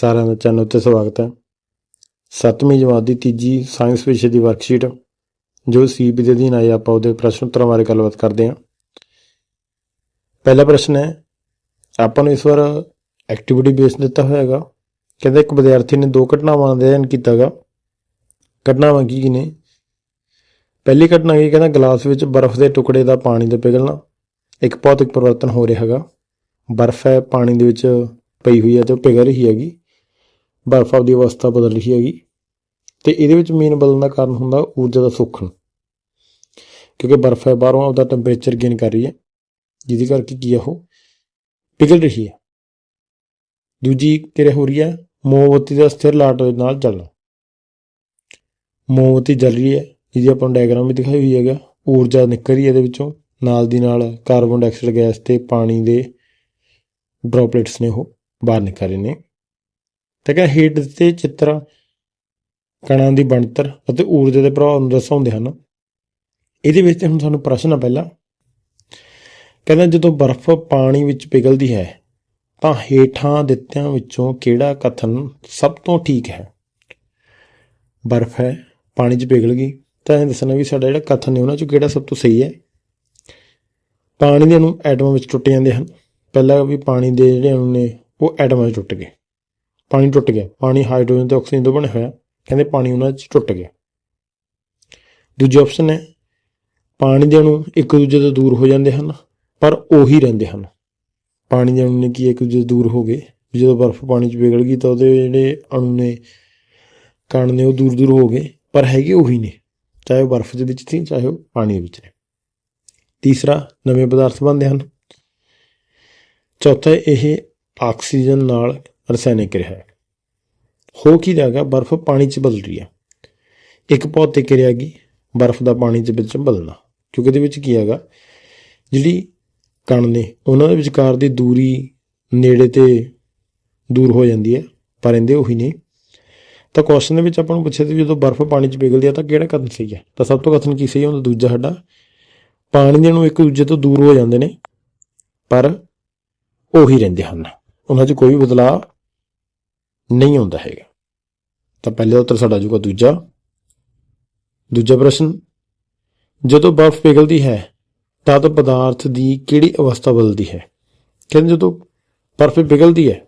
ਸਾਰਿਆਂ ਦਾ ਚੈਨਲ ਉੱਤੇ ਸਵਾਗਤ ਹੈ। ਸੱਤਵੀਂ ਜਮਾਤ ਦੀ ਤੀਜੀ ਸਾਇੰਸ ਵਿਸ਼ੇ ਦੀ ਵਰਕਸ਼ੀਟ, ਜੋ ਸੀਬੀ ਦੇ ਅਧੀਨ ਆਈ ਆਪਾਂ ਉਹਦੇ ਪ੍ਰਸ਼ਨ ਉੱਤਰਾਂ ਬਾਰੇ ਗੱਲਬਾਤ ਕਰਦੇ ਹਾਂ। ਪਹਿਲਾ ਪ੍ਰਸ਼ਨ ਹੈ, ਆਪਾਂ ਨੂੰ ਇਸ ਵਾਰ ਐਕਟੀਵਿਟੀ ਬੇਸ ਦਿੱਤਾ ਹੋਇਆ ਹੈਗਾ। ਕਹਿੰਦੇ ਇੱਕ ਵਿਦਿਆਰਥੀ ਨੇ ਦੋ ਘਟਨਾਵਾਂ ਦਾ ਅਧਿਐਨ ਕੀਤਾਗਾ ਘਟਨਾਵਾਂ ਕੀ ਕੀ ਨੇ? ਪਹਿਲੀ ਘਟਨਾ ਇਹ ਕਹਿੰਦਾ ਗਲਾਸ ਵਿੱਚ ਬਰਫ਼ ਦੇ ਟੁਕੜੇ ਦਾ ਪਾਣੀ ਦਾ ਪਿਘਲਣਾ। ਇੱਕ ਭੌਤਿਕ ਪਰਿਵਰਤਨ ਹੋ ਰਿਹਾ ਹੈਗਾ। ਬਰਫ਼ ਹੈ, ਪਾਣੀ ਦੇ ਵਿੱਚ ਪਈ ਹੋਈ ਹੈ ਤੇ ਉਹ ਪਿਘਲ ਰਹੀ ਹੈਗੀ। ਬਰਫ਼ ਆਪਦੀ ਅਵਸਥਾ ਬਦਲ ਰਹੀ ਹੈਗੀ। ਤੇ ਇਹਦੇ ਵਿੱਚ ਮੇਨ ਬਦਲਣ ਦਾ ਕਾਰਨ ਹੁੰਦਾ ਊਰਜਾ ਦਾ ਸੁੱਖਣ ਕਿਉਂਕਿ ਬਰਫ਼ ਹੈ, ਬਾਹਰੋਂ ਆਪਦਾ ਟੈਂਪਰੇਚਰ ਗੇਨ ਕਰ ਰਹੀ ਹੈ, ਜਿਹਦੇ ਕਰਕੇ ਕੀ ਹੈ ਉਹ ਪਿਘਲ ਰਹੀ ਹੈ। ਦੂਜੀ ਤੇਰੇ ਹੋ ਰਹੀ ਹੈ, ਮੋਮਬੱਤੀ ਦਾ ਸਥਿਰ ਲਾਟ ਦੇ ਨਾਲ ਜਲਣਾ। ਮੋਮਬੱਤੀ ਜਲ ਰਹੀ ਹੈ, ਜਿਹਦੀ ਆਪਾਂ ਨੂੰ ਡਾਇਗਰਾਮ ਵੀ ਦਿਖਾਈ ਹੋਈ ਹੈਗਾ, ਊਰਜਾ ਨਿਕਲ ਰਹੀ ਹੈ ਇਹਦੇ ਵਿੱਚੋਂ, ਨਾਲ ਦੀ ਨਾਲ ਕਾਰਬਨ ਡਾਈਆਕਸਾਈਡ ਗੈਸ ਤੇ ਪਾਣੀ ਦੇ ਡ੍ਰੌਪਲੇਟਸ ਨੇ ਉਹ ਬਾਹਰ ਨਿਕਲ ਰਹੇ ਨੇ। ਤੇ ਕਹਿੰਦਾ ਹੇਠ ਦਿੱਤੇ ਚਿੱਤਰ ਕਣਾਂ ਦੀ ਬਣਤਰ ਅਤੇ ਊਰਜਾ ਦੇ ਪ੍ਰਭਾਵ ਨੂੰ ਦਰਸਾਉਂਦੇ ਹਨ। ਇਹਦੇ ਵਿੱਚ ਹੁਣ ਸਾਨੂੰ ਪ੍ਰਸ਼ਨ ਆ ਪਹਿਲਾ। ਕਹਿੰਦਾ ਜਦੋਂ ਬਰਫ਼ ਪਾਣੀ ਵਿੱਚ ਪਿਘਲਦੀ ਹੈ, ਤਾਂ ਹੇਠਾਂ ਦਿੱਤਿਆਂ ਵਿੱਚੋਂ ਕਿਹੜਾ ਕਥਨ ਸਭ ਤੋਂ ਠੀਕ ਹੈ? ਬਰਫ਼ ਹੈ, ਪਾਣੀ 'ਚ ਪਿਘਲ ਗਈ, ਤਾਂ ਇਹ ਦੱਸਣਾ ਵੀ ਸਾਡਾ ਜਿਹੜਾ ਕਥਨ ਹੈ, ਉਹਨਾਂ 'ਚੋਂ ਕਿਹੜਾ ਸਭ ਤੋਂ ਸਹੀ ਹੈ? ਪਾਣੀ ਦੇ ਅਣੂ ਐਟਮਾਂ ਵਿੱਚ ਟੁੱਟ ਜਾਂਦੇ ਹਨ। ਪਹਿਲਾਂ ਵੀ ਪਾਣੀ ਦੇ ਜਿਹੜੇ ਅਣੂ ਨੇ ਉਹ ਐਟਮਾਂ ਵਿੱਚ ਟੁੱਟ ਗਏ। ਪਾਣੀ ਟੁੱਟ ਗਿਆ। ਪਾਣੀ ਹਾਈਡਰੋਜਨ ਤੇ ਆਕਸੀਜਨ ਤੋਂ ਬਣਿਆ ਹੋਇਆ। ਕਹਿੰਦੇ ਪਾਣੀ ਉਹਨਾਂ 'ਚ ਟੁੱਟ ਗਿਆ। ਦੂਜੀ ਆਪਸ਼ਨ ਹੈ ਪਾਣੀ ਦੇ ਅਣੂ ਇੱਕ ਦੂਜੇ ਤੋਂ ਦੂਰ ਹੋ ਜਾਂਦੇ ਹਨ, ਪਰ ਉਹੀ ਰਹਿੰਦੇ ਹਨ। ਪਾਣੀ ਦੇ ਅਣੂ ਨੇ ਕੀ ਇੱਕ ਦੂਜੇ ਤੋਂ ਦੂਰ ਹੋ ਗਏ। ਜਦੋਂ ਬਰਫ਼ ਪਾਣੀ 'ਚ ਵਿਗੜ ਗਈ ਤਾਂ ਉਹਦੇ ਜਿਹੜੇ ਅਣੂ ਨੇ, ਕਣ ਨੇ ਉਹ ਦੂਰ ਦੂਰ ਹੋ ਗਏ, ਪਰ ਹੈਗੇ ਉਹੀ ਨੇ। ਚਾਹੇ ਉਹ ਬਰਫ਼ ਦੇ ਵਿੱਚ ਸੀ, ਚਾਹੇ ਉਹ ਪਾਣੀ ਦੇ ਵਿੱਚ ਨੇ। ਤੀਸਰਾ, ਨਵੇਂ ਪਦਾਰਥ ਬਣਦੇ ਹਨ। ਚੌਥਾ, ਇਹ ਆਕਸੀਜਨ ਨਾਲ ਰਸਾਇਣਿਕ ਕਿਰਿਆ ਹੈ ਹੋ ਕੀ ਰਿਹਾ ਬਰਫ਼ ਪਾਣੀ 'ਚ ਬਦਲ ਰਹੀ ਹੈ ਇੱਕ ਭੌਤਿਕ ਕਿਰਿਆ ਹੈਗੀ ਬਰਫ਼ ਦਾ ਪਾਣੀ 'ਚ ਵਿੱਚ ਬਦਲਣਾ। ਕਿਉਂਕਿ ਇਹਦੇ ਵਿੱਚ ਕੀ ਹੈਗਾ? ਜਿਹੜੀ ਕਣ ਨੇ, ਉਹਨਾਂ ਦੇ ਵਿਚਕਾਰ ਦੀ ਦੂਰੀ ਨੇੜੇ ਤੇ ਦੂਰ ਹੋ ਜਾਂਦੀ ਹੈ, ਪਰ ਇਹਦੇ ਉਹੀ ਨੇ। ਤਾਂ ਕੁਐਸਚਨ ਦੇ ਵਿੱਚ ਆਪਾਂ ਨੂੰ ਪੁੱਛਿਆ ਸੀ ਵੀ ਜਦੋਂ ਬਰਫ਼ ਪਾਣੀ 'ਚ ਪਿਘਲਦੀ ਹੈ ਤਾਂ ਕਿਹੜਾ ਕਥਨ ਸਹੀ ਹੈ ਤਾਂ ਸਭ ਤੋਂ ਕਥਨ ਕੀ ਸਹੀ ਹੈ ਹੁੰਦਾ ਦੂਜਾ ਸਾਡਾ, ਪਾਣੀ ਦੇ ਨੂੰ ਇੱਕ ਦੂਜੇ ਤੋਂ ਦੂਰ ਹੋ ਜਾਂਦੇ ਨੇ, ਪਰ ਉਹੀ ਰਹਿੰਦੇ ਹਨ। ਉਹਨਾਂ 'ਚ ਕੋਈ ਬਦਲਾਅ ਨਹੀਂ ਆਉਂਦਾ ਹੈਗਾ। ਤਾਂ ਪਹਿਲੇ ਦਾ ਉੱਤਰ ਸਾਡਾ ਜੂਗਾ ਦੂਜਾ। ਦੂਜਾ ਪ੍ਰਸ਼ਨ, ਜਦੋਂ ਬਰਫ਼ ਪਿਘਲਦੀ ਹੈ ਤਦ ਪਦਾਰਥ ਦੀ ਕਿਹੜੀ ਅਵਸਥਾ ਬਦਲਦੀ ਹੈ? ਕਹਿੰਦੇ ਜਦੋਂ ਬਰਫ਼ ਪਿਘਲਦੀ ਹੈ,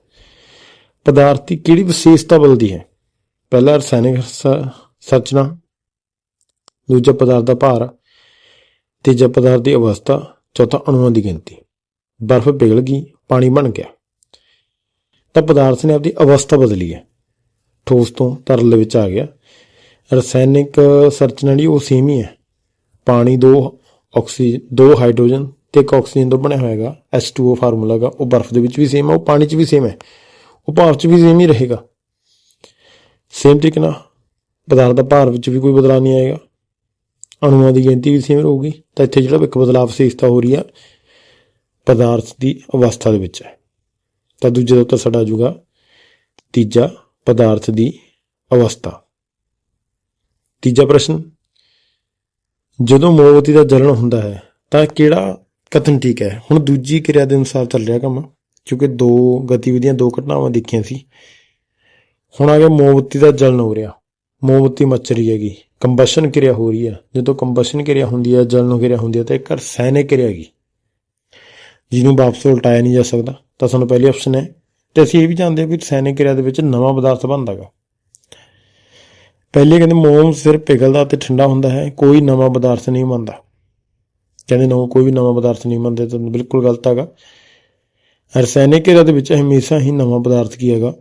ਪਦਾਰਥ ਦੀ ਕਿਹੜੀ ਵਿਸ਼ੇਸ਼ਤਾ ਬਦਲਦੀ ਹੈ? ਪਹਿਲਾ ਰਸਾਇਣਿਕ ਸ- ਸੰਰਚਨਾ, ਦੂਜਾ ਪਦਾਰਥ ਦਾ ਭਾਰ, ਤੀਜਾ ਪਦਾਰਥ ਦੀ ਅਵਸਥਾ, ਚੌਥਾ ਅਣੂਆਂ ਦੀ ਗਿਣਤੀ। ਬਰਫ਼ ਪਿਘਲ ਗਈ, ਪਾਣੀ ਬਣ ਗਿਆ। ਤਾਂ ਪਦਾਰਥ ਨੇ ਆਪਣੀ ਅਵਸਥਾ ਬਦਲੀ ਹੈ। ਠੋਸ ਤੋਂ ਤਰਲ ਦੇ ਵਿੱਚ ਆ ਗਿਆ। ਰਸਾਇਣਿਕ ਸੰਰਚਨਾ ਜਿਹੜੀ ਉਹ ਸੇਮ ਹੀ ਹੈ। ਪਾਣੀ ਦੋ ਆਕਸੀਜਨ ਦੋ ਹਾਈਡਰੋਜਨ ਤੇ ਇੱਕ ਆਕਸੀਜਨ ਤੋਂ ਬਣਿਆ ਹੋਏਗਾ H2O ਫਾਰਮੂਲਾ ਦਾ ਉਹ ਬਰਫ਼ ਦੇ ਵਿੱਚ ਵੀ ਸੇਮ ਹੈ, ਉਹ ਪਾਣੀ 'ਚ ਵੀ ਸੇਮ ਹੈ। ਉਹ ਭਾਵ 'ਚ ਵੀ ਸੇਮ ਹੀ ਰਹੇਗਾ। ਸੇਮ ਤਰੀਕੇ ਨਾਲ ਪਦਾਰਥ ਦਾ ਭਾਰ ਵਿੱਚ ਵੀ ਕੋਈ ਬਦਲਾਅ ਨਹੀਂ ਆਏਗਾ। ਅਣੂਆਂ ਦੀ ਗਿਣਤੀ ਵੀ ਸੇਮ ਰਹੂਗੀ। ਤਾਂ ਇੱਥੇ ਜਿਹੜਾ ਇੱਕ ਬਦਲਾਅ ਵਿਸ਼ੇਸ਼ਤਾ ਹੋ ਰਹੀ ਆ ਪਦਾਰਥ ਦੀ ਅਵਸਥਾ ਦੇ ਵਿੱਚ ਹੈ। ਤਾਂ ਦੂਜੇ ਦਾ ਉੱਤਰ ਸਾਡਾ ਆ ਜਾਊਗਾ। ਤੀਜਾ ਪਦਾਰਥ ਦੀ ਅਵਸਥਾ। ਤੀਜਾ ਪ੍ਰਸ਼ਨ, ਜਦੋਂ ਮੋਮਬੱਤੀ ਦਾ ਜਲਣ ਹੁੰਦਾ ਹੈ, ਤਾਂ ਕਿਹੜਾ ਕਥਨ ਠੀਕ ਹੈ? ਹੁਣ ਦੂਜੀ ਕਿਰਿਆ ਦੇ ਅਨੁਸਾਰ ਚੱਲ ਰਿਹਾ ਕੰਮ, ਕਿਉਂਕਿ ਦੋ ਗਤੀਵਿਧੀਆਂ, ਦੋ ਘਟਨਾਵਾਂ ਦੇਖੀਆਂ ਸੀ। ਹੁਣ ਆ ਗਿਆ ਮੋਮਬੱਤੀ ਦਾ ਜਲਣ ਹੋ ਰਿਹਾ। ਮੋਮਬੱਤੀ ਮੱਚ ਰਹੀ ਹੈਗੀ। ਕੰਬਸ਼ਨ ਕਿਰਿਆ ਹੋ ਰਹੀ ਹੈ। ਜਦੋਂ ਕੰਬਸ਼ਨ ਕਿਰਿਆ ਹੁੰਦੀ ਹੈ, ਜਲਣ ਕਿਰਿਆ ਹੁੰਦੀ ਹੈ, ਤਾਂ ਇੱਕ ਰਸਾਇਣਿਕ ਕਿਰਿਆ ਹੈਗੀ। ਜਿਹਨੂੰ ਵਾਪਸ ਉਲਟਾਇਆ ਨਹੀਂ ਜਾ ਸਕਦਾ। ਤਾਂ ਸਾਨੂੰ ਪਹਿਲੀ ਆਪਸ਼ਨ ਹੈ। ਤੇ ਅਸੀਂ ਇਹ ਵੀ ਜਾਣਦੇ ਹਾਂ ਵੀ ਰਸਾਇਣਿਕ ਕਿਰਿਆ ਦੇ ਵਿੱਚ ਨਵਾਂ ਪਦਾਰਥ ਬਣਦਾਗਾ। ਪਹਿਲੇ ਕਹਿੰਦੇ ਮੋਮ ਸਿਰਫ ਪਿਘਲਦਾ ਤੇ ਠੰਡਾ ਹੁੰਦਾ ਹੈ, ਕੋਈ ਨਵਾਂ ਪਦਾਰਥ ਨਹੀਂ ਬਣਦਾ। ਕਹਿੰਦੇ ਨੋ, ਕੋਈ ਵੀ ਨਵਾਂ ਪਦਾਰਥ ਨਹੀਂ ਬਣਦਾ ਤਾਂ ਬਿਲਕੁਲ ਗਲਤ ਹੈਗਾ। ਰਸਾਇਣਿਕ ਕਿਰਿਆ ਦੇ ਵਿੱਚ ਹਮੇਸ਼ਾ ਹੀ ਨਵਾਂ ਪਦਾਰਥ ਕੀ ਹੈਗਾ?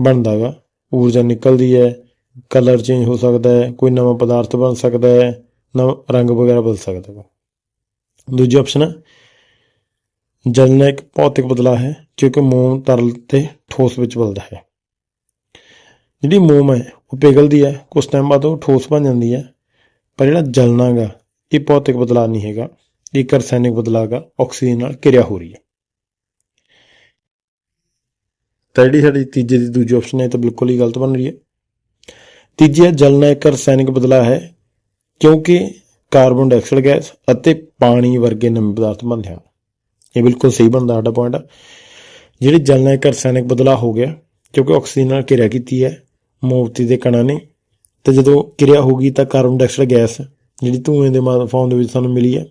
ਬਣਦਾ ਹੈਗਾ ਊਰਜਾ ਨਿਕਲਦੀ ਹੈ ਕਲਰ ਚੇਂਜ ਹੋ ਸਕਦਾ ਹੈ, ਕੋਈ ਨਵਾਂ ਪਦਾਰਥ ਬਣ ਸਕਦਾ ਹੈ, ਨਵਾਂ ਰੰਗ ਵਗੈਰਾ ਬਦਲ ਸਕਦਾ ਹੈ ਦੂਜੀ ਆਪਸ਼ਨ ਹੈ ਜਲਣਾ ਇੱਕ ਭੌਤਿਕ ਬਦਲਾਅ ਹੈ ਕਿਉਂਕਿ ਮੋਮ ਤਰਲ ਤੇ ਠੋਸ ਵਿੱਚ ਬਦਲਦਾ ਹੈ। ਜਿਹੜੀ ਮੋਮ ਹੈ, ਉਹ ਪਿਘਲਦੀ ਹੈ ਕੁਝ ਟਾਈਮ ਬਾਅਦ ਉਹ ਠੋਸ ਬਣ ਜਾਂਦੀ ਹੈ। ਪਰ ਜਿਹੜਾ ਜਲਣਾ ਗਾ ਇਹ ਭੌਤਿਕ ਬਦਲਾਅ ਨਹੀਂ ਹੈਗਾ। ਇਹ ਇੱਕ ਰਸਾਇਣਿਕ ਬਦਲਾਅ ਗਾ ਆਕਸੀਜਨ ਨਾਲ ਕਿਰਿਆ ਹੋ ਰਹੀ ਹੈ। ਤਾਂ ਜਿਹੜੀ ਸਾਡੀ ਤੀਜੇ ਦੀ ਦੂਜੀ ਆਪਸ਼ਨ ਹੈ ਤਾਂ ਬਿਲਕੁਲ ਹੀ ਗਲਤ ਬਣ ਰਹੀ ਹੈ। ਤੀਜੀ ਹੈ ਜਲਣਾ ਇੱਕ ਰਸਾਇਣਿਕ ਬਦਲਾਅ ਹੈ, ਕਿਉਂਕਿ ਕਾਰਬਨ ਡਾਈਆਕਸਾਈਡ ਗੈਸ ਅਤੇ ਪਾਣੀ ਵਰਗੇ ਨਵੇਂ ਪਦਾਰਥ ਬਣਦੇ ਹਨ। ਇਹ ਬਿਲਕੁਲ ਸਹੀ ਬਣਦਾ ਸਾਡਾ ਪੁਆਇੰਟ ਜਿਹੜੇ ਜਲਣਾ ਇੱਕ ਰਸਾਇਣਿਕ ਬਦਲਾਅ ਹੋ ਗਿਆ, ਕਿਉਂਕਿ ਆਕਸੀਜਨ ਨਾਲ ਕਿਰਿਆ ਕੀਤੀ ਹੈ, ਮੋਮਬਤੀ ਦੇ ਕਣਾਂ ਨੇ, ਤੇ ਜਦੋਂ ਕਿਰਿਆ ਹੋ ਗਈ ਤਾਂ ਕਾਰਬਨ ਡਾਈਆਕਸਾਈਡ ਗੈਸ, ਜਿਹੜੀ ਧੂਏ ਦੇ ਫਾਰਮ ਦੇ ਵਿੱਚ ਸਾਨੂੰ ਮਿਲੀ ਹੈ।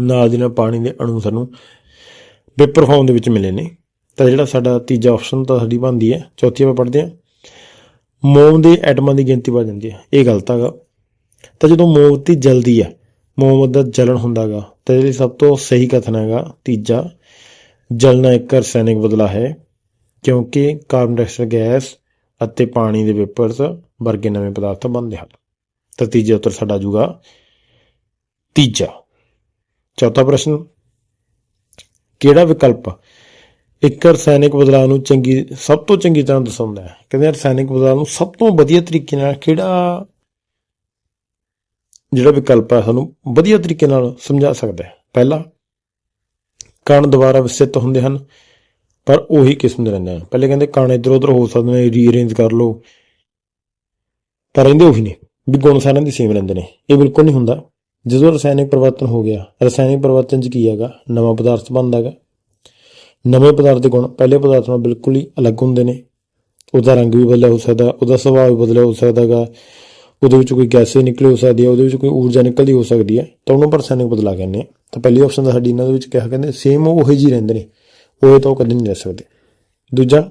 ਨਾਲ ਦੀ ਨਾਲ ਪਾਣੀ ਦੇ ਅਣੂ ਸਾਨੂੰ ਪੇਪਰ ਫਾਰਮ ਦੇ ਵਿੱਚ ਮਿਲੇ ਨੇ। ਤਾਂ ਜਿਹੜਾ ਸਾਡਾ ਤੀਜਾ ਆਪਸ਼ਨ ਤਾਂ ਸਾਡੀ ਬਣਦੀ ਹੈ, ਚੌਥੀ ਆਪਾਂ ਪੜ੍ਹਦੇ ਹਾਂ। ਮੋਮ ਦੇ ਐਟਮਾਂ ਦੀ ਗਿਣਤੀ ਵੱਧ ਜਾਂਦੀ ਹੈ। ਇਹ ਗਲਤ ਹੈਗਾ। ਤਾਂ ਜਦੋਂ ਮੋਮਬਤੀ ਜਲਦੀ ਹੈ ਮੋਮ ਦਾ ਜਲਣ ਹੁੰਦਾਗਾ ਤਾਂ ਇਹਦੇ ਲਈ ਸਭ ਤੋਂ ਸਹੀ ਕਥਨ ਹੈਗਾ ਤੀਜਾ ਜਲਣਾ ਇੱਕ ਰਸਾਇਣਿਕ ਬਦਲਾਅ ਹੈ, ਕਿਉਂਕਿ ਕਾਰਬਨ ਡਾਈਆਕਸਾਈਡ, ਗੈਸ ਅਤੇ ਪਾਣੀ ਦੇ ਵੇਪਰਸ ਵਰਗੇ ਨਵੇਂ ਪਦਾਰਥ ਬਣਦੇ ਹਨ। ਤਾਂ ਤੀਜਾ ਉੱਤਰ ਸਾਡਾ ਜੂਗਾ ਤੀਜਾ, ਚੌਥਾ ਪ੍ਰਸ਼ਨ, ਕਿਹੜਾ ਵਿਕਲਪ ਇੱਕ ਰਸਾਇਣਿਕ ਬਦਲਾਅ ਨੂੰ ਚੰਗੀ, ਸਭ ਤੋਂ ਚੰਗੀ ਤਰ੍ਹਾਂ ਦਰਸਾਉਂਦਾ ਹੈ? ਕਹਿੰਦੇ ਰਸਾਇਣਿਕ ਬਦਲਾਅ ਨੂੰ ਸਭ ਤੋਂ ਵਧੀਆ ਤਰੀਕੇ ਨਾਲ ਕਿਹੜਾ ਜਿਹੜਾ ਵਿਕਲਪ ਹੈ, ਸਾਨੂੰ ਵਧੀਆ ਤਰੀਕੇ ਨਾਲ ਸਮਝਾ ਸਕਦਾ ਹੈ। ਪਹਿਲਾ, ਕਣ ਦੁਬਾਰਾ ਵਿਸਥਿਤ ਹੁੰਦੇ ਹਨ, ਪਰ ਉਹੀ ਕਿਸਮ ਦੇ ਰਹਿੰਦੇ ਹਨ। ਪਹਿਲੇ ਕਹਿੰਦੇ ਕਣ ਇੱਧਰ ਉੱਧਰ ਹੋ ਸਕਦੇ ਨੇ ਰੀਅਰੇਂਜ ਕਰ ਲਓ। ਪਰ ਰਹਿੰਦੇ ਉਹੀ ਨੇ, ਵੀ ਗੁਣ ਸਾਰਿਆਂ ਦੇ ਸੇਮ ਰਹਿੰਦੇ ਨੇ। ਇਹ ਬਿਲਕੁਲ ਨਹੀਂ ਹੁੰਦਾ। ਜਦੋਂ ਰਸਾਇਣਿਕ ਪਰਿਵਰਤਨ ਹੋ ਗਿਆ, ਰਸਾਇਣਿਕ ਪਰਿਵਰਤਨ 'ਚ ਕੀ ਹੈਗਾ? ਨਵਾਂ ਪਦਾਰਥ ਬਣਦਾ ਹੈਗਾ। ਨਵੇਂ ਪਦਾਰਥ ਦੇ ਗੁਣ ਪਹਿਲੇ ਪਦਾਰਥ ਨਾਲ ਬਿਲਕੁਲ ਹੀ ਅਲੱਗ ਹੁੰਦੇ ਨੇ। ਉਹਦਾ ਰੰਗ ਵੀ ਬਦਲਿਆ ਹੋ ਸਕਦਾ, ਉਹਦਾ ਸੁਭਾਅ ਵੀ ਬਦਲਿਆ ਹੋ ਸਕਦਾ ਹੈਗਾ। ਉਹਦੇ ਵਿੱਚ ਕੋਈ ਗੈਸੇ ਨਿਕਲੇ ਹੋ ਸਕਦੀ ਹੈ, ਉਹਦੇ ਵਿੱਚ ਕੋਈ ਊਰਜਾ ਨਿਕਲਦੀ ਹੋ ਸਕਦੀ ਹੈ। ਤਾਂ ਉਹਨੂੰ ਆਪਾਂ ਰਸਾਇਣਿਕ ਬਦਲਾ ਕਹਿੰਦੇ ਹਾਂ। ਤਾਂ ਪਹਿਲੀ ਆਪਸ਼ਨ ਤਾਂ ਸਾਡੀ ਇਹਨਾਂ ਦੇ ਵਿੱਚ ਕਿਹਾ ਕਹਿੰਦੇ ਸੇਮ ਉਹੀ ਜੀ ਰਹਿੰਦੇ ਨੇ। ਉਹ ਤਾਂ ਉਹ ਕਦੇ ਨਹੀਂ ਰਹਿ ਸਕਦੇ। ਦੂਜਾ,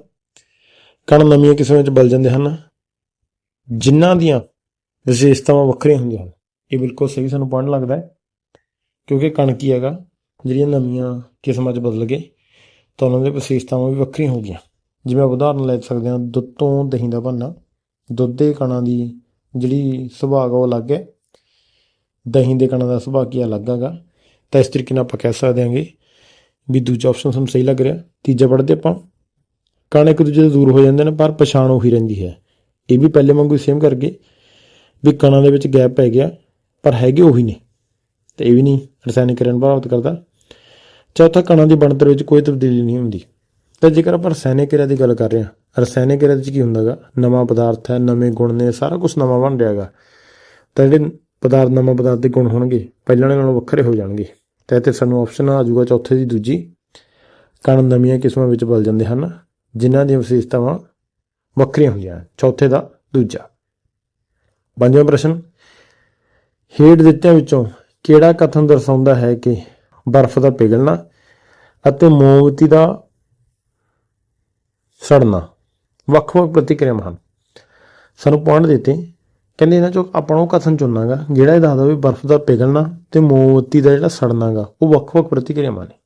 ਕਣ ਨਵੀਆਂ ਕਿਸਮਾਂ ਵਿੱਚ ਬਲ ਜਾਂਦੇ ਹਨ। ਜਿਨ੍ਹਾਂ ਦੀਆਂ ਵਿਸ਼ੇਸ਼ਤਾਵਾਂ ਵੱਖਰੀਆਂ ਹੁੰਦੀਆਂ ਹਨ। ਇਹ ਬਿਲਕੁਲ ਸਹੀ ਸਾਨੂੰ ਪੜ੍ਹਨ ਲੱਗਦਾ ਹੈ। ਕਿਉਂਕਿ ਕਣ ਕੀ ਹੈਗਾ? ਜਿਹੜੀਆਂ ਨਵੀਆਂ ਕਿਸਮਾਂ 'ਚ ਬਦਲ ਗਏ, ਤਾਂ ਉਹਨਾਂ ਦੀਆਂ ਵਿਸ਼ੇਸ਼ਤਾਵਾਂ ਵੀ ਵੱਖਰੀਆਂ ਹੋ ਗਈਆਂ। ਜਿਵੇਂ ਉਦਾਹਰਨ ਲੈ ਸਕਦੇ ਹਾਂ, ਦੁੱਧ ਤੋਂ ਦਹੀਂ ਦਾ ਬਣਨਾ ਦੁੱਧ ਦੇ ਕਣਾਂ ਦੀ ਜਿਹੜੀ ਸੁਭਾਅ ਗਾ ਉਹ ਅਲੱਗ ਹੈ। ਦਹੀਂ ਦੇ ਕਣਾਂ ਦਾ ਸੁਭਾਅ ਕੀ ਅਲੱਗ ਹੈਗਾ। ਤਾਂ ਇਸ ਤਰੀਕੇ ਨਾਲ ਆਪਾਂ ਕਹਿ ਸਕਦੇ ਹਾਂਗੇ ਵੀ ਦੂਜਾ ਆਪਸ਼ਨ ਸਾਨੂੰ ਸਹੀ ਲੱਗ ਰਿਹਾ। ਤੀਜਾ ਪੜ੍ਹਦੇ ਆਪਾਂ, ਕਣ ਇੱਕ ਦੂਜੇ ਤੋਂ ਦੂਰ ਹੋ ਜਾਂਦੇ ਨੇ, ਪਰ ਪਛਾਣ ਉਹੀ ਰਹਿੰਦੀ ਹੈ। ਇਹ ਵੀ ਪਹਿਲੇ ਵਾਂਗੂ ਸੇਮ ਕਰਕੇ ਵੀ ਕਣਾਂ ਦੇ ਵਿੱਚ ਗੈਪ ਪੈ ਗਿਆ, ਪਰ ਹੈਗੇ ਉਹੀ ਨੇ। ਤੇ ਇਹ ਵੀ ਨਹੀਂ ਰਸਾਇਣਿਕ ਕਿਰਿਆ ਨੂੰ ਪ੍ਰਭਾਵਿਤ ਕਰਦਾ। ਚੌਥਾ, ਕਣਾਂ ਦੀ ਬਣਤਰ ਵਿੱਚ ਕੋਈ ਤਬਦੀਲੀ ਨਹੀਂ ਹੁੰਦੀ। ਤਾਂ ਜੇਕਰ ਆਪਾਂ ਰਸਾਇਣਿਕ ਕਿਰਿਆ ਦੀ ਗੱਲ ਕਰ ਰਹੇ ਹਾਂ ਰਸਾਇਣਿਕ ਕਿਰਿਆ ਵਿੱਚ ਕੀ ਹੁੰਦਾਗਾ? ਨਵਾਂ ਪਦਾਰਥ ਹੈ, ਨਵੇਂ ਗੁਣ ਨੇ, ਸਾਰਾ ਕੁਝ ਨਵਾਂ ਬਣ ਰਿਹਾਗਾ। ਤਾਂ ਜਿਹੜੇ ਪਦਾਰਥ, ਨਵਾਂ ਪਦਾਰਥ ਦੇ ਗੁਣ ਹੋਣਗੇ, ਪਹਿਲਾਂ ਵਾਲੇ ਨਾਲੋਂ ਵੱਖਰੇ ਹੋ ਜਾਣਗੇ। ਤਾਂ ਇੱਥੇ ਸਾਨੂੰ ਆਪਸ਼ਨ ਆ ਜਾਊਗਾ ਚੌਥੇ ਦੀ ਦੂਜੀ। ਕਣ ਨਵੀਆਂ ਕਿਸਮਾਂ ਵਿੱਚ ਬਦਲ ਜਾਂਦੇ ਹਨ, ਜਿਨ੍ਹਾਂ ਦੀਆਂ ਵਿਸ਼ੇਸ਼ਤਾਵਾਂ ਵੱਖਰੀਆਂ ਹੁੰਦੀਆਂ ਚੌਥੇ ਦਾ ਦੂਜਾ। ਪੰਜਵਾਂ ਪ੍ਰਸ਼ਨ। ਹੇਠ ਦਿੱਤਿਆਂ ਵਿੱਚੋਂ ਕਿਹੜਾ ਕਥਨ ਦਰਸਾਉਂਦਾ ਹੈ ਕਿ ਬਰਫ਼ ਦਾ ਪਿਘਲਣਾ ਅਤੇ ਮੋਮਬਤੀ ਦਾ ਸੜਨਾ? ਵੱਖ-ਵੱਖ ਪ੍ਰਤੀਕਿਰਿਆਵਾਂ ਹਨ ਸਾਨੂੰ ਪੁਆਇੰਟ ਦਿੱਤੇ। ਕਹਿੰਦੇ ਇਹਨਾਂ ਚੋਂ ਆਪਾਂ ਨੂੰ ਉਹ ਕਥਨ ਚੁਣਨਾਗਾ, ਜਿਹੜਾ ਇਹ ਦੱਸਦਾ ਵੀ ਬਰਫ਼ ਦਾ ਪਿਘਲਣਾ ਤੇ ਮੋਮਬੱਤੀ ਦਾ ਜਿਹੜਾ ਸੜਨਾਗਾ, ਉਹ ਵੱਖ-ਵੱਖ ਪ੍ਰਤੀਕਿਰਿਆਵਾਂ ਨੇ।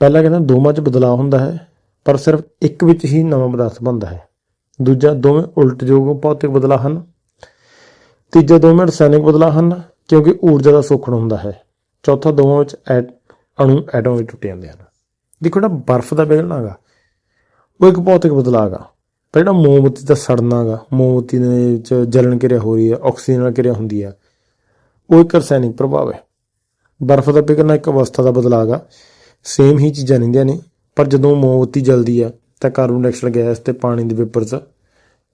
ਪਹਿਲਾ ਕਹਿੰਦਾ ਦੋਵਾਂ 'ਚ ਬਦਲਾਅ ਹੁੰਦਾ ਹੈ, ਪਰ ਸਿਰਫ ਇੱਕ ਵਿੱਚ ਹੀ ਨਵਾਂ ਪਦਾਰਥ ਬਣਦਾ ਹੈ। ਦੂਜਾ ਦੋਵੇਂ ਉਲਟਯੋਗ ਭੌਤਿਕ ਬਦਲਾਅ ਹਨ। ਤੀਜਾ ਦੋਵੇਂ ਰਸਾਇਣਿਕ ਬਦਲਾਅ ਹਨ, ਕਿਉਂਕਿ ਊਰਜਾ ਦਾ ਸੋਖਣ ਹੁੰਦਾ ਹੈ। ਚੌਥਾ ਦੋਵਾਂ ਵਿੱਚ ਐਟ ਅਣੂ ਐਟਮ ਵਿੱਚ ਟੁੱਟ ਜਾਂਦੇ ਹਨ। ਦੇਖੋ ਜਿਹੜਾ ਬਰਫ਼ ਦਾ ਪਿਘਲਣਾ ਹੈਗਾ ਉਹ ਇੱਕ ਭੌਤਿਕ ਬਦਲਾਅ ਆ। ਪਰ ਜਿਹੜਾ ਮੋਮਬੱਤੀ ਦਾ ਸੜਨਾ ਹੈਗਾ ਮੋਮਬੱਤੀ ਦੇ ਵਿੱਚ ਜਲਣ ਕਿਰਿਆ ਹੋ ਰਹੀ ਹੈ ਆਕਸੀਜਨ ਨਾਲ ਕਿਰਿਆ ਹੁੰਦੀ ਆ, ਉਹ ਇੱਕ ਰਸਾਇਣਿਕ ਪ੍ਰਭਾਵ ਹੈ ਬਰਫ਼ ਦਾ ਪਿਘਲਣਾ ਇੱਕ ਅਵਸਥਾ ਦਾ ਬਦਲਾਅ ਆ। ਸੇਮ ਹੀ ਚੀਜ਼ਾਂ ਰਹਿੰਦੀਆਂ ਨੇ, ਪਰ ਜਦੋਂ ਮੋਮਬੱਤੀ ਜਲਦੀ ਆ, ਤਾਂ ਕਾਰਬਨ ਡਾਈਆਕਸਾਈਡ, ਗੈਸ ਤੇ ਪਾਣੀ ਦੇ ਵੇਪਰਸ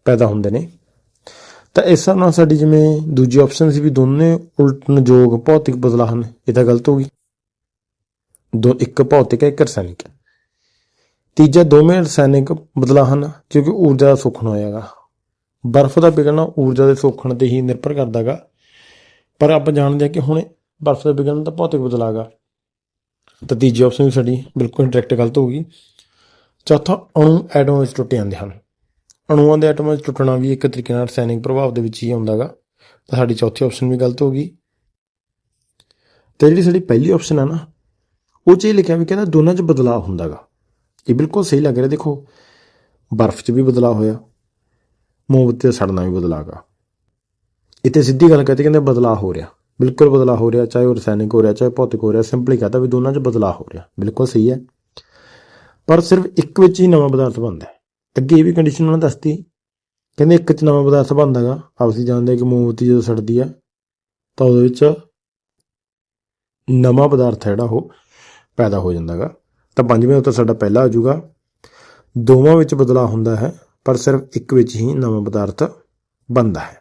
ਪੈਦਾ ਹੁੰਦੇ ਨੇ। ਤਾਂ ਇਸ ਹਿਸਾਬ ਨਾਲ ਸਾਡੀ ਜਿਵੇਂ ਦੂਜੀ ਆਪਸ਼ਨ ਸੀ ਵੀ ਦੋਨੇ ਉਲਟਣਯੋਗ ਭੌਤਿਕ ਬਦਲਾਅ ਹਨ, ਇਹ ਤਾਂ ਗਲਤ ਹੋ ਗਈ। ਦੋ ਇੱਕ ਭੌਤਿਕ ਹੈ ਇੱਕ ਰਸਾਇਣਿਕ ਹੈ ਤੀਜਾ ਦੋਵੇਂ ਰਸਾਇਣਿਕ ਬਦਲਾਅ ਹਨ, ਕਿਉਂਕਿ ਊਰਜਾ ਦਾ ਸੋਖਣ ਹੋਇਆਗਾ। ਬਰਫ਼ ਦਾ ਪਿਘਲਣਾ ਊਰਜਾ ਦੇ ਸੋਖਣ ਤੇ ਹੀ ਨਿਰਭਰ ਕਰਦਾਗਾ। ਪਰ ਆਪਾਂ ਜਾਣਦੇ ਹਾਂ ਕਿ ਹੁਣ ਬਰਫ਼ ਦਾ ਪਿਘਲਣਾ ਤਾਂ ਭੌਤਿਕ ਬਦਲਾਅ ਗਾ ਤਾਂ ਤੀਜੀ ਆਪਸ਼ਨ ਵੀ ਸਾਡੀ ਬਿਲਕੁਲ ਡਾਇਰੈਕਟ ਗਲਤ ਹੋ ਗਈ। ਚੌਥਾ, ਅਣੂ ਐਟਮ ਵਿੱਚ ਟੁੱਟ ਜਾਂਦੇ ਹਨ। ਅਣੂਆਂ ਦੇ ਐਟਮਾਂ ਵਿੱਚ ਟੁੱਟਣਾ ਵੀ ਇੱਕ ਤਰੀਕੇ ਨਾਲ ਰਸਾਇਣਿਕ ਪ੍ਰਭਾਵ ਦੇ ਵਿੱਚ ਹੀ ਆਉਂਦਾਗਾ ਤਾਂ ਸਾਡੀ ਚੌਥੀ ਆਪਸ਼ਨ ਵੀ ਗਲਤ ਹੋ ਗਈ। ਤੇ ਜਿਹੜੀ ਸਾਡੀ ਪਹਿਲੀ ਆਪਸ਼ਨ ਆ ਨਾ, ਉਹ 'ਚ ਇਹ ਲਿਖਿਆ ਵੀ ਕਹਿੰਦਾ ਦੋਨਾਂ 'ਚ ਬਦਲਾਅ ਹੁੰਦਾਗਾ ਇਹ ਬਿਲਕੁਲ ਸਹੀ ਲੱਗ ਰਿਹਾ। ਦੇਖੋ, ਬਰਫ਼ 'ਚ ਵੀ ਬਦਲਾਅ ਹੋਇਆ। ਮੋਮਬੱਤੀ ਦਾ ਸੜਨਾ ਵੀ ਬਦਲਾਅਗਾ ਇੱਥੇ ਸਿੱਧੀ ਗੱਲ ਕਹਤੇ, ਕਹਿੰਦੇ ਬਦਲਾਅ ਹੋ ਰਿਹਾ। ਬਿਲਕੁਲ ਬਦਲਾਅ ਹੋ ਰਿਹਾ, ਚਾਹੇ ਉਹ ਰਸਾਇਣਿਕ ਹੋ ਰਿਹਾ, ਚਾਹੇ ਭੌਤਿਕ ਹੋ ਰਿਹਾ, ਸਿੰਪਲੀ ਕਹਤਾ ਵੀ ਦੋਨਾਂ 'ਚ ਬਦਲਾਅ ਹੋ ਰਿਹਾ। ਬਿਲਕੁਲ ਸਹੀ ਹੈ। ਪਰ ਸਿਰਫ ਇੱਕ ਵਿੱਚ ਹੀ ਨਵਾਂ ਪਦਾਰਥ ਬਣਦਾ ਹੈ। ਅੱਗੇ ਇਹ ਵੀ ਕੰਡੀਸ਼ਨ ਉਹਨਾਂ ਨੇ ਦੱਸਤੀ। ਕਹਿੰਦੇ ਇੱਕ 'ਚ ਨਵਾਂ ਪਦਾਰਥ ਬਣਦਾਗਾ ਆਪਸੀ ਜਾਣਦੇ ਕਿ ਮੋਮਬੱਤੀ ਜਦੋਂ ਸੜਦੀ ਆ ਤਾਂ ਉਹਦੇ ਵਿੱਚ ਨਵਾਂ ਪਦਾਰਥ ਹੈ ਜਿਹੜਾ, ਉਹ ਪੈਦਾ ਹੋ ਜਾਂਦਾਗਾ ਤਾਂ ਪੰਜਵੇਂ ਉੱਤਰ ਸਾਡਾ ਪਹਿਲਾ ਆ ਜਾਊਗਾ। ਦੋਵਾਂ ਵਿੱਚ ਬਦਲਾਅ ਹੁੰਦਾ ਹੈ ਪਰ ਸਿਰਫ ਇੱਕ ਵਿੱਚ ਹੀ ਨਵਾਂ ਪਦਾਰਥ ਬਣਦਾ ਹੈ।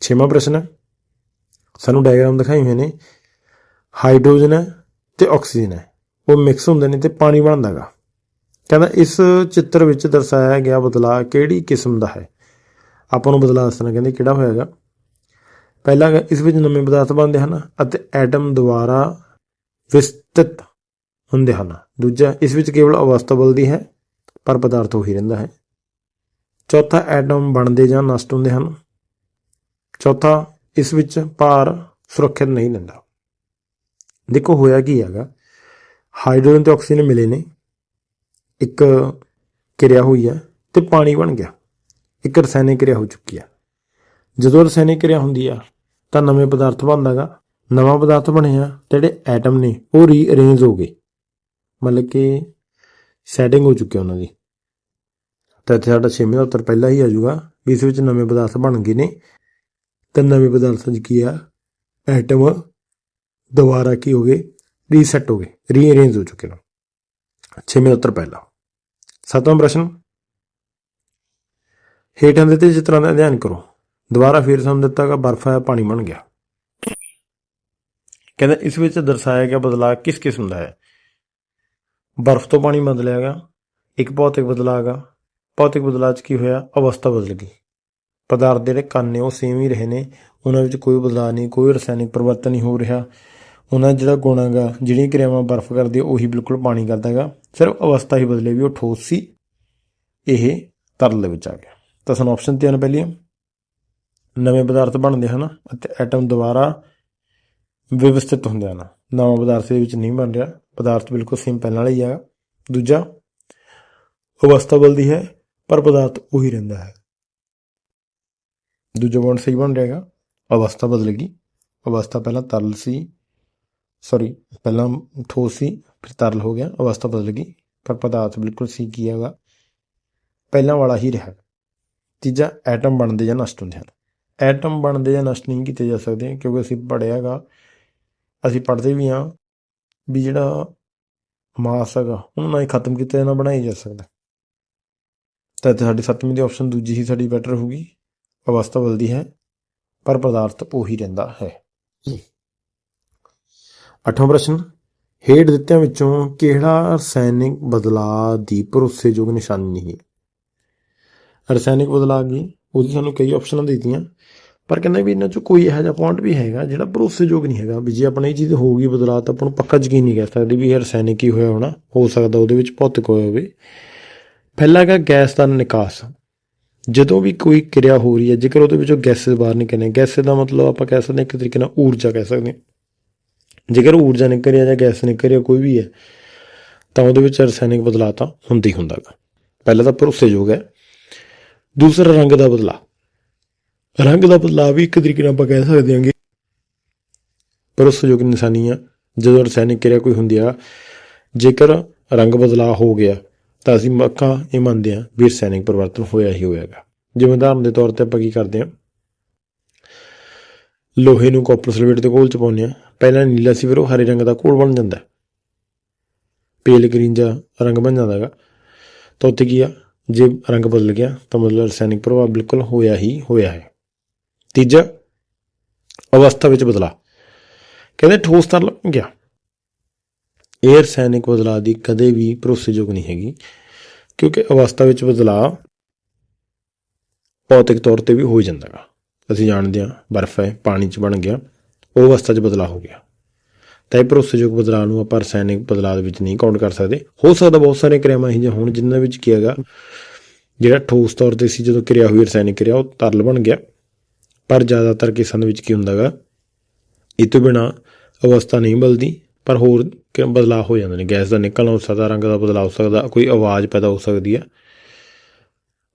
ਛੇਵਾਂ ਪ੍ਰਸ਼ਨ ਸਾਨੂੰ ਡਾਇਗਰਾਮ ਦਿਖਾਈ ਹੋਏ ਨੇ। ਹਾਈਡਰੋਜਨ ਹੈ ਤੇ ਆਕਸੀਜਨ ਹੈ। ਉਹ ਮਿਕਸ ਹੁੰਦੇ ਨੇ ਤੇ ਪਾਣੀ ਬਣਦਾਗਾ। ਕਹਿੰਦਾ ਇਸ ਚਿੱਤਰ ਵਿੱਚ ਦਰਸਾਇਆ ਗਿਆ ਬਦਲਾਅ ਕਿਹੜੀ ਕਿਸਮ ਦਾ ਹੈ। ਆਪਾਂ ਨੂੰ ਬਦਲਾਅ ਦੱਸਣਾ ਕਹਿੰਦੇ ਕਿਹੜਾ ਹੋਏਗਾ ਪਹਿਲਾ ਹੈਗਾ, ਇਸ ਵਿੱਚ ਨਵੇਂ ਪਦਾਰਥ ਬਣਦੇ ਹਨ ਅਤੇ ਐਟਮ ਦੁਆਰਾ ਵਿਸਤ੍ਰਿਤ ਹੁੰਦੇ ਹਨ। ਦੂਜਾ, ਇਸ ਵਿੱਚ ਕੇਵਲ ਅਵਸਥਾ ਬਦਲਦੀ ਹੈ, ਪਰ ਪਦਾਰਥ ਉਹੀ ਰਹਿੰਦਾ ਹੈ। ਚੌਥਾ, ਐਟਮ ਬਣਦੇ ਜਾਂ ਨਸ਼ਟ ਹੁੰਦੇ ਹਨ। ਚੌਥਾ, ਇਸ ਵਿੱਚ ਭਾਰ ਸੁਰੱਖਿਅਤ ਨਹੀਂ ਲੈਂਦਾ। ਦੇਖੋ, ਹੋਇਆ ਕੀ ਹੈਗਾ? ਹਾਈਡਰੋਜਨ ਤੇ ਆਕਸੀਜਨ ਮਿਲੇ ਨੇ। ਇੱਕ ਕਿਰਿਆ ਹੋਈ ਹੈ ਤੇ ਪਾਣੀ ਬਣ ਗਿਆ। ਇੱਕ ਰਸਾਇਣਿਕ ਕਿਰਿਆ ਹੋ ਚੁੱਕੀ ਹੈ। ਜਦੋਂ ਰਸਾਇਣਿਕ ਕਿਰਿਆ ਹੁੰਦੀ ਆ, ਤਾਂ ਨਵੇਂ ਪਦਾਰਥ ਬਣਦਾਗਾ। ਨਵਾਂ ਪਦਾਰਥ ਬਣਿਆ ਤੇ ਜਿਹੜੇ ਐਟਮ ਨੇ, ਉਹ ਰੀਅਰੇਂਜ ਹੋ ਗਏ। ਮਤਲਬ ਕਿ ਸੈਟਿੰਗ ਹੋ ਚੁੱਕੀ ਉਹਨਾਂ ਦੀ। ਤਾਂ ਇੱਥੇ ਸਾਡਾ ਛੇਵੇਂ ਦਾ ਉੱਤਰ ਪਹਿਲਾਂ ਹੀ ਆ ਜਾਊਗਾ। ਇਸ ਵਿੱਚ ਨਵੇਂ ਪਦਾਰਥ ਬਣ ਗਏ ਨੇ। ਤੇ ਨਵੇਂ ਪਦਾਰਥਾਂ 'ਚ ਕੀ ਆ? ਐਟਮ ਦੁਬਾਰਾ ਕੀ ਹੋ ਗਏ? ਰੀਸੈਟ ਹੋ ਗਏ। ਰੀਅਰੇਂਜ ਹੋ ਚੁੱਕੇ ਨੇ। ਛੇਵੇਂ ਉੱਤਰ ਪਹਿਲਾ। ਸਤਵਾਂ ਪ੍ਰਸ਼ਨ। ਹੇਠਾਂ ਦਿੱਤੇ ਚਿੱਤਰਾਂ ਦਾ ਅਧਿਐਨ ਕਰੋ। ਦੁਬਾਰਾ ਫਿਰ ਸਾਨੂੰ ਦਿੱਤਾ ਗਿਆ, ਬਰਫ਼ ਹੈ ਪਾਣੀ ਬਣ ਗਿਆ। ਕਹਿੰਦਾ ਇਸ ਵਿੱਚ ਦਰਸਾਇਆ ਗਿਆ ਬਦਲਾਅ ਕਿਸ ਕਿਸਮ ਦਾ ਹੈ? ਬਰਫ਼ ਤੋਂ ਪਾਣੀ ਬਦਲਿਆ ਗਿਆ। ਇੱਕ ਭੌਤਿਕ ਬਦਲਾਅ ਗਾ ਭੌਤਿਕ ਬਦਲਾਅ 'ਚ ਕੀ ਹੋਇਆ? ਅਵਸਥਾ ਬਦਲ ਗਈ। ਪਦਾਰਥ ਦੇ ਜਿਹੜੇ ਕਣ ਨੇ ਉਹ ਸੇਮ ਹੀ ਰਹੇ ਨੇ। ਉਹਨਾਂ ਵਿੱਚ ਕੋਈ ਬਦਲਾਅ ਨਹੀਂ, ਕੋਈ ਰਸਾਇਣਿਕ ਪਰਿਵਰਤਨ ਨਹੀਂ ਹੋ ਰਿਹਾ। ਉਹਨਾਂ ਜਿਹੜਾ ਗੁਣ ਹੈਗਾ, ਜਿਹੜੀਆਂ ਕਿਰਿਆਵਾਂ ਬਰਫ਼ ਕਰਦੀ ਹੈ ਉਹੀ ਬਿਲਕੁਲ ਪਾਣੀ ਕਰਦਾ ਹੈਗਾ। ਸਿਰਫ ਅਵਸਥਾ ਹੀ ਬਦਲੇ ਵੀ ਉਹ ਠੋਸ ਸੀ। ਇਹ ਤਰਲ ਦੇ ਵਿੱਚ ਆ ਗਿਆ। ਤਾਂ ਸਾਨੂੰ ਆਪਸ਼ਨ ਤੇ ਪਹਿਲੀਆਂ ਨਵੇਂ ਪਦਾਰਥ ਬਣਦੇ ਹਨ ਅਤੇ ਐਟਮ ਦੁਬਾਰਾ ਵਿਵਸਥਿਤ ਹੁੰਦੇ ਹਨ। ਨਵਾਂ ਪਦਾਰਥ ਦੇ ਵਿੱਚ ਨਹੀਂ ਬਣ ਰਿਹਾ। ਪਦਾਰਥ ਬਿਲਕੁਲ ਸੇਮ ਪਹਿਲਾਂ ਵਾਲਾ ਹੀ ਹੈ ਦੂਜਾ, ਅਵਸਥਾ ਬਦਲਦੀ ਹੈ, ਪਰ ਪਦਾਰਥ ਉਹੀ ਰਹਿੰਦਾ ਹੈ। ਦੂਜਾ ਬੌਂਡ ਸਹੀ ਬਣ ਰਿਹਾਗਾ ਅਵਸਥਾ ਬਦਲ ਗਈ ਅਵਸਥਾ ਪਹਿਲਾਂ ਤਰਲ ਸੀ। ਸੌਰੀ ਪਹਿਲਾਂ ਠੋਸ ਸੀ, ਫਿਰ ਤਰਲ ਹੋ ਗਿਆ। ਅਵਸਥਾ ਬਦਲ ਗਈ ਪਰ ਪਦਾਰਥ ਬਿਲਕੁਲ ਸੀ ਕੀ ਹੈਗਾ? ਪਹਿਲਾਂ ਵਾਲਾ ਹੀ ਰਿਹਾ। ਤੀਜਾ ਐਟਮ ਬਣਦੇ ਜਾਂ ਨਸ਼ਟ ਹੁੰਦੇ ਹਨ। ਐਟਮ ਬਣਦੇ ਜਾਂ ਨਸ਼ਟ ਨਹੀਂ ਕੀਤੇ ਜਾ ਸਕਦੇ ਕਿਉਂਕਿ ਅਸੀਂ ਪੜਿਆਗਾ ਅਸੀਂ ਪੜ੍ਹਦੇ ਵੀ ਹਾਂ ਵੀ ਜਿਹੜਾ ਮਾਸ ਹੈਗਾ, ਉਹਨੂੰ ਨਾ ਹੀ ਖਤਮ ਕੀਤਾ ਨਾ ਬਣਾਇਆ ਜਾ ਸਕਦਾ। ਤਾਂ ਇੱਥੇ ਸਾਡੀ ਸੱਤਵੀਂ ਦੀ ਆਪਸ਼ਨ ਦੂਜੀ ਹੀ ਸਾਡੀ ਬੈਟਰ ਹੋਊਗੀ, ਅਵਸਥਾ ਬਦਲਦੀ ਹੈ, ਪਰ ਪਦਾਰਥ ਉਹੀ ਰਹਿੰਦਾ ਹੈ। ਅੱਠਵਾਂ ਪ੍ਰਸ਼ਨ, ਹੇਠ ਦਿੱਤਿਆਂ ਵਿੱਚੋਂ ਕਿਹੜਾ ਰਸਾਇਣਿਕ ਬਦਲਾਅ ਦੀ ਭਰੋਸੇਯੋਗ ਨਿਸ਼ਾਨੀ ਨਹੀਂ ਹੈ? ਰਸਾਇਣਿਕ ਬਦਲਾਅ ਕੀ? ਉਹਦੀ ਸਾਨੂੰ ਕਈ ਆਪਸ਼ਨਾਂ ਦੇ ਦਿੱਤੀਆਂ। ਪਰ ਕਹਿੰਦੇ ਵੀ ਇਹਨਾਂ ਚੋਂ ਕੋਈ ਇਹੋ ਜਿਹਾ ਪੁਆਇੰਟ ਵੀ ਹੈਗਾ ਜਿਹੜਾ ਭਰੋਸੇਯੋਗ ਨਹੀਂ ਹੈਗਾ ਵੀ ਜੇ ਆਪਣੀ ਇਹ ਚੀਜ਼ ਹੋਊਗੀ ਬਦਲਾਅ ਤਾਂ ਆਪਾਂ ਨੂੰ ਪੱਕਾ ਯਕੀਨ ਨਹੀਂ ਕਰ ਸਕਦੇ ਵੀ ਇਹ ਰਸਾਇਣਿਕ ਹੀ ਹੋਇਆ ਹੋਣਾ, ਹੋ ਸਕਦਾ ਉਹਦੇ ਵਿੱਚ ਭੌਤਿਕ ਹੋਇਆ ਹੋਵੇ। ਪਹਿਲਾ ਹੈਗਾ ਗੈਸ ਦਾ ਨਿਕਾਸ। ਜਦੋਂ ਵੀ ਕੋਈ ਕਿਰਿਆ ਹੋ ਰਹੀ ਹੈ, ਜੇਕਰ ਉਹਦੇ ਵਿੱਚੋਂ ਗੈਸਸ ਬਾਹਰ ਨਿਕਲਣੇ ਗੈਸ ਦਾ ਮਤਲਬ ਆਪਾਂ ਕਹਿ ਸਕਦੇ ਹਾਂ ਇੱਕ ਤਰੀਕੇ ਨਾਲ ਊਰਜਾ ਕਹਿ ਸਕਦੇ ਹਾਂ। ਜੇਕਰ ਊਰਜਾ ਨਿਕਲ ਰਹੀ ਹੈ ਜਾਂ ਗੈਸ ਨਿਕਲ ਰਹੀ ਹੈ ਕੋਈ ਵੀ ਹੈ, ਤਾਂ ਉਹਦੇ ਵਿੱਚ ਰਸਾਇਣਿਕ ਬਦਲਾਅ ਤਾਂ ਹੁੰਦਾ ਹੀ ਹੁੰਦਾ ਗਾ ਪਹਿਲਾ ਤਾਂ ਭਰੋਸੇਯੋਗ ਹੈ। ਦੂਸਰਾ ਰੰਗ ਦਾ ਬਦਲਾਅ। ਰੰਗ ਦਾ ਬਦਲਾਅ ਵੀ ਇੱਕ ਤਰੀਕੇ ਨਾਲ ਆਪਾਂ ਕਹਿ ਸਕਦੇ ਹਾਂਗੇ। ਭਰੋਸੇਯੋਗ ਨਿਸ਼ਾਨੀ ਆ ਜਦੋਂ ਰਸਾਇਣਿਕ ਕਿਰਿਆ ਕੋਈ ਹੁੰਦੀ ਆ, ਜੇਕਰ ਰੰਗ ਬਦਲਾਅ ਹੋ ਗਿਆ, ਤਾਂ ਅਸੀਂ ਮੱਕਾ ਇਹ ਮੰਨਦੇ ਹਾਂ ਵੀ ਰਸਾਇਣਿਕ ਪਰਿਵਰਤਨ ਹੋਇਆ ਹੀ ਹੋਇਆਗਾ। ਜਿਵੇਂ ਉਦਾਹਰਨ ਦੇ ਤੌਰ ਤੇ ਆਪਾਂ ਕੀ ਕਰਦੇ ਹਾਂ? ਲੋਹੇ ਨੂੰ ਕਾਪਰ ਸਲਫੇਟ ਦੇ ਘੋਲ ਚ ਪਾਉਂਦੇ ਹਾਂ। ਪਹਿਲਾਂ ਨੀਲਾ ਸੀ, ਫਿਰ ਉਹ ਹਰੇ ਰੰਗ ਦਾ ਘੋਲ ਬਣ ਜਾਂਦਾ ਪੇਲ ਗ੍ਰੀਨ ਜਿਹਾ ਰੰਗ ਬਣ ਜਾਂਦਾ ਹੈਗਾ। ਤਾਂ ਉੱਥੇ ਕੀ ਆ? ਜੇ ਰੰਗ ਬਦਲ ਗਿਆ, ਤਾਂ ਮਤਲਬ ਰਸਾਇਣਿਕ ਪ੍ਰਭਾਵ ਬਿਲਕੁਲ ਹੋਇਆ ਹੀ ਹੋਇਆ ਹੈ। ਤੀਜਾ ਅਵਸਥਾ ਵਿੱਚ ਬਦਲਾਅ। ਕਹਿੰਦੇ ਠੋਸ ਤਰਲ ਗਿਆ। ਇਹ ਰਸਾਇਣਿਕ ਬਦਲਾਅ ਦੀ ਕਦੇ ਵੀ ਭਰੋਸੇਯੋਗ ਨਹੀਂ ਹੈਗੀ, ਕਿਉਂਕਿ ਅਵਸਥਾ ਵਿੱਚ ਬਦਲਾਅ ਭੌਤਿਕ ਤੌਰ ਤੇ ਵੀ ਹੋ ਜਾਂਦਾ ਗਾ। ਅਸੀਂ ਜਾਣਦੇ ਹਾਂ ਬਰਫ਼ ਹੈ, ਪਾਣੀ 'ਚ ਬਣ ਗਿਆ, ਉਹ ਅਵਸਥਾ 'ਚ ਬਦਲਾਅ ਹੋ ਗਿਆ। ਤਾਂ ਇਹ ਭਰੋਸੇਯੋਗ ਬਦਲਾਅ ਨੂੰ ਆਪਾਂ ਰਸਾਇਣਿਕ ਬਦਲਾਅ ਦੇ ਵਿੱਚ ਨਹੀਂ ਕਾਊਂਟ ਕਰ ਸਕਦੇ। ਹੋ ਸਕਦਾ ਬਹੁਤ ਸਾਰੇ ਕਿਰਿਆਵਾਂ ਇਹ ਜਿਹੀਆਂ ਹੋਣ, ਜਿਨ੍ਹਾਂ ਵਿੱਚ ਕੀ ਹੈਗਾ, ਜਿਹੜਾ ਠੋਸ ਤੌਰ ਤੇ ਸੀ, ਜਦੋਂ ਕਿਰਿਆ ਹੋਈ, ਰਸਾਇਣਿਕ ਕਿਰਿਆ, ਉਹ ਤਰਲ ਬਣ ਗਿਆ। ਪਰ ਜ਼ਿਆਦਾਤਰ ਕੇਸਾਂ ਦੇ ਵਿੱਚ ਕੀ ਹੁੰਦਾਗਾ ਇਹ ਤੋਂ ਬਿਨਾ ਅਵਸਥਾ ਨਹੀਂ ਬਦਲਦੀ ਪਰ ਹੋਰ ਕਿ ਬਦਲਾਅ ਹੋ ਜਾਂਦੇ ਨੇ। ਗੈਸ ਦਾ ਨਿਕਲਣਾ ਹੋ ਸਕਦਾ ਰੰਗ ਦਾ ਬਦਲਾਅ ਹੋ ਸਕਦਾ, ਕੋਈ ਆਵਾਜ਼ ਪੈਦਾ ਹੋ ਸਕਦੀ ਆ।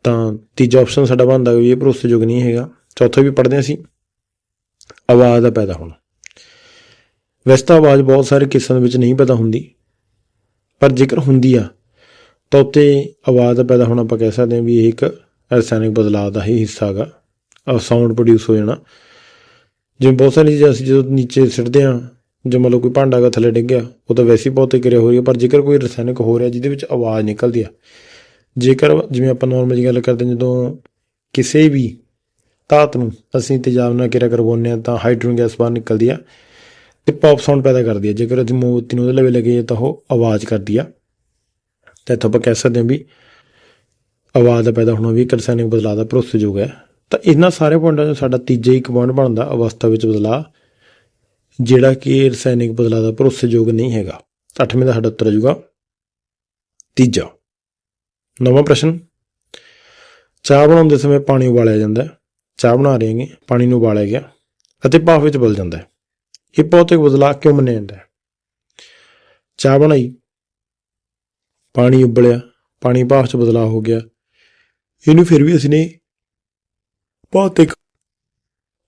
ਤਾਂ ਤੀਜਾ ਆਪਸ਼ਨ ਸਾਡਾ ਬਣਦਾ ਵੀ ਇਹ ਭਰੋਸੇਯੋਗ ਨਹੀਂ ਹੈਗਾ। ਚੌਥਾ ਵੀ ਪੜ੍ਹਦੇ ਅਸੀਂ, ਆਵਾਜ਼ ਦਾ ਪੈਦਾ ਹੋਣਾ। ਵੈਸੇ ਤਾਂ ਆਵਾਜ਼ ਬਹੁਤ ਸਾਰੇ ਕੇਸਾਂ ਦੇ ਵਿੱਚ ਨਹੀਂ ਪੈਦਾ ਹੁੰਦੀ, ਪਰ ਜੇਕਰ ਹੁੰਦੀ ਆ, ਤਾਂ ਉੱਤੇ ਆਵਾਜ਼ ਦਾ ਪੈਦਾ ਹੋਣਾ ਆਪਾਂ ਕਹਿ ਸਕਦੇ ਹਾਂ ਵੀ ਇਹ ਇੱਕ ਰਸਾਇਣਿਕ ਬਦਲਾਅ ਦਾ ਹੀ ਹਿੱਸਾ ਹੈਗਾ ਸਾਊਂਡ ਪ੍ਰੋਡਿਊਸ ਹੋ ਜਾਣਾ। ਜਿਵੇਂ ਬਹੁਤ ਸਾਰੀ ਚੀਜ਼ਾਂ ਅਸੀਂ ਜਦੋਂ ਨੀਚੇ ਸਿੱਟਦੇ ਹਾਂ, ਜੇ ਮੰਨ ਲਓ ਕੋਈ ਭਾਂਡਾ ਗਾ ਥੱਲੇ ਡਿੱਗ ਗਿਆ, ਉਹ ਤਾਂ ਵੈਸੇ ਹੀ ਬਹੁਤ ਕਿਰਿਆ ਹੋ ਰਹੀ ਹੈ ਪਰ ਜੇਕਰ ਕੋਈ ਰਸਾਇਣਿਕ ਹੋ ਰਿਹਾ, ਜਿਹਦੇ ਵਿੱਚ ਆਵਾਜ਼ ਨਿਕਲਦੀ ਆ, ਜੇਕਰ ਜਿਵੇਂ ਆਪਾਂ ਨਾਰਮਲ ਜੀ ਗੱਲ ਕਰਦੇ ਹਾਂ, ਜਦੋਂ ਕਿਸੇ ਵੀ ਧਾਤ ਨੂੰ ਅਸੀਂ ਤੇਜ਼ਾਬ ਨਾਲ ਕਿਰਿਆ ਕਰਵਾਉਂਦੇ ਹਾਂ, ਤਾਂ ਹਾਈਡਰੋਜਨ ਗੈਸ ਬਾਹਰ ਨਿਕਲਦੀ ਆ ਤੇ ਪੌਪ ਸਾਊਂਡ ਪੈਦਾ ਕਰਦੀ ਹੈ ਜੇਕਰ ਅਸੀਂ ਮੋਮਬੱਤੀ ਨੂੰ ਉਹਦੇ ਲਵੇ ਲਗੇ, ਤਾਂ ਉਹ ਆਵਾਜ਼ ਕਰਦੀ ਆ। ਤਾਂ ਇੱਥੋਂ ਆਪਾਂ ਕਹਿ ਸਕਦੇ ਹਾਂ ਵੀ ਆਵਾਜ਼ ਦਾ ਪੈਦਾ ਹੋਣਾ ਵੀ ਇੱਕ ਰਸਾਇਣਿਕ ਬਦਲਾਅ ਦਾ ਭਰੋਸੇਯੋਗ ਹੈ। ਤਾਂ ਇਹਨਾਂ ਸਾਰੇ ਪੁਆਇੰਟਾਂ 'ਚੋਂ ਸਾਡਾ ਤੀਜਾ ਇੱਕ ਪੁਆਇੰਟ ਬਣਦਾ ਅਵਸਥਾ ਵਿੱਚ ਬਦਲਾਅ, ਜਿਹੜਾ ਕਿ ਰਸਾਇਣਿਕ ਬਦਲਾਅ ਦਾ ਭਰੋਸੇਯੋਗ ਨਹੀਂ ਹੈਗਾ। ਅੱਠਵੇਂ ਦਾ ਸਾਡਾ ਉੱਤਰ ਆ ਜਾਊਗਾ। ਤੀਜਾ, ਨਵਾਂ ਪ੍ਰਸ਼ਨ। ਚਾਹ ਬਣਾਉਂਦੇ ਸਮੇਂ ਪਾਣੀ ਉਬਾਲਿਆ ਜਾਂਦਾ ਚਾਹ ਬਣਾ ਰਹੇ ਹੈਗੇ, ਪਾਣੀ ਨੂੰ ਉਬਾਲਿਆ ਗਿਆ ਅਤੇ ਭਾਫ ਵਿੱਚ ਬਦਲ ਜਾਂਦਾ ਇਹ ਭੌਤਿਕ ਬਦਲਾਅ ਕਿਉਂ ਮੰਨਿਆ ਜਾਂਦਾ ਹੈ? ਚਾਹ ਬਣਾਈ, ਪਾਣੀ ਉਬਲਿਆ, ਪਾਣੀ ਭਾਫ 'ਚ ਬਦਲਾਅ ਹੋ ਗਿਆ। ਇਹਨੂੰ ਫਿਰ ਵੀ ਅਸੀਂ ਨੇ ਭੌਤਿਕ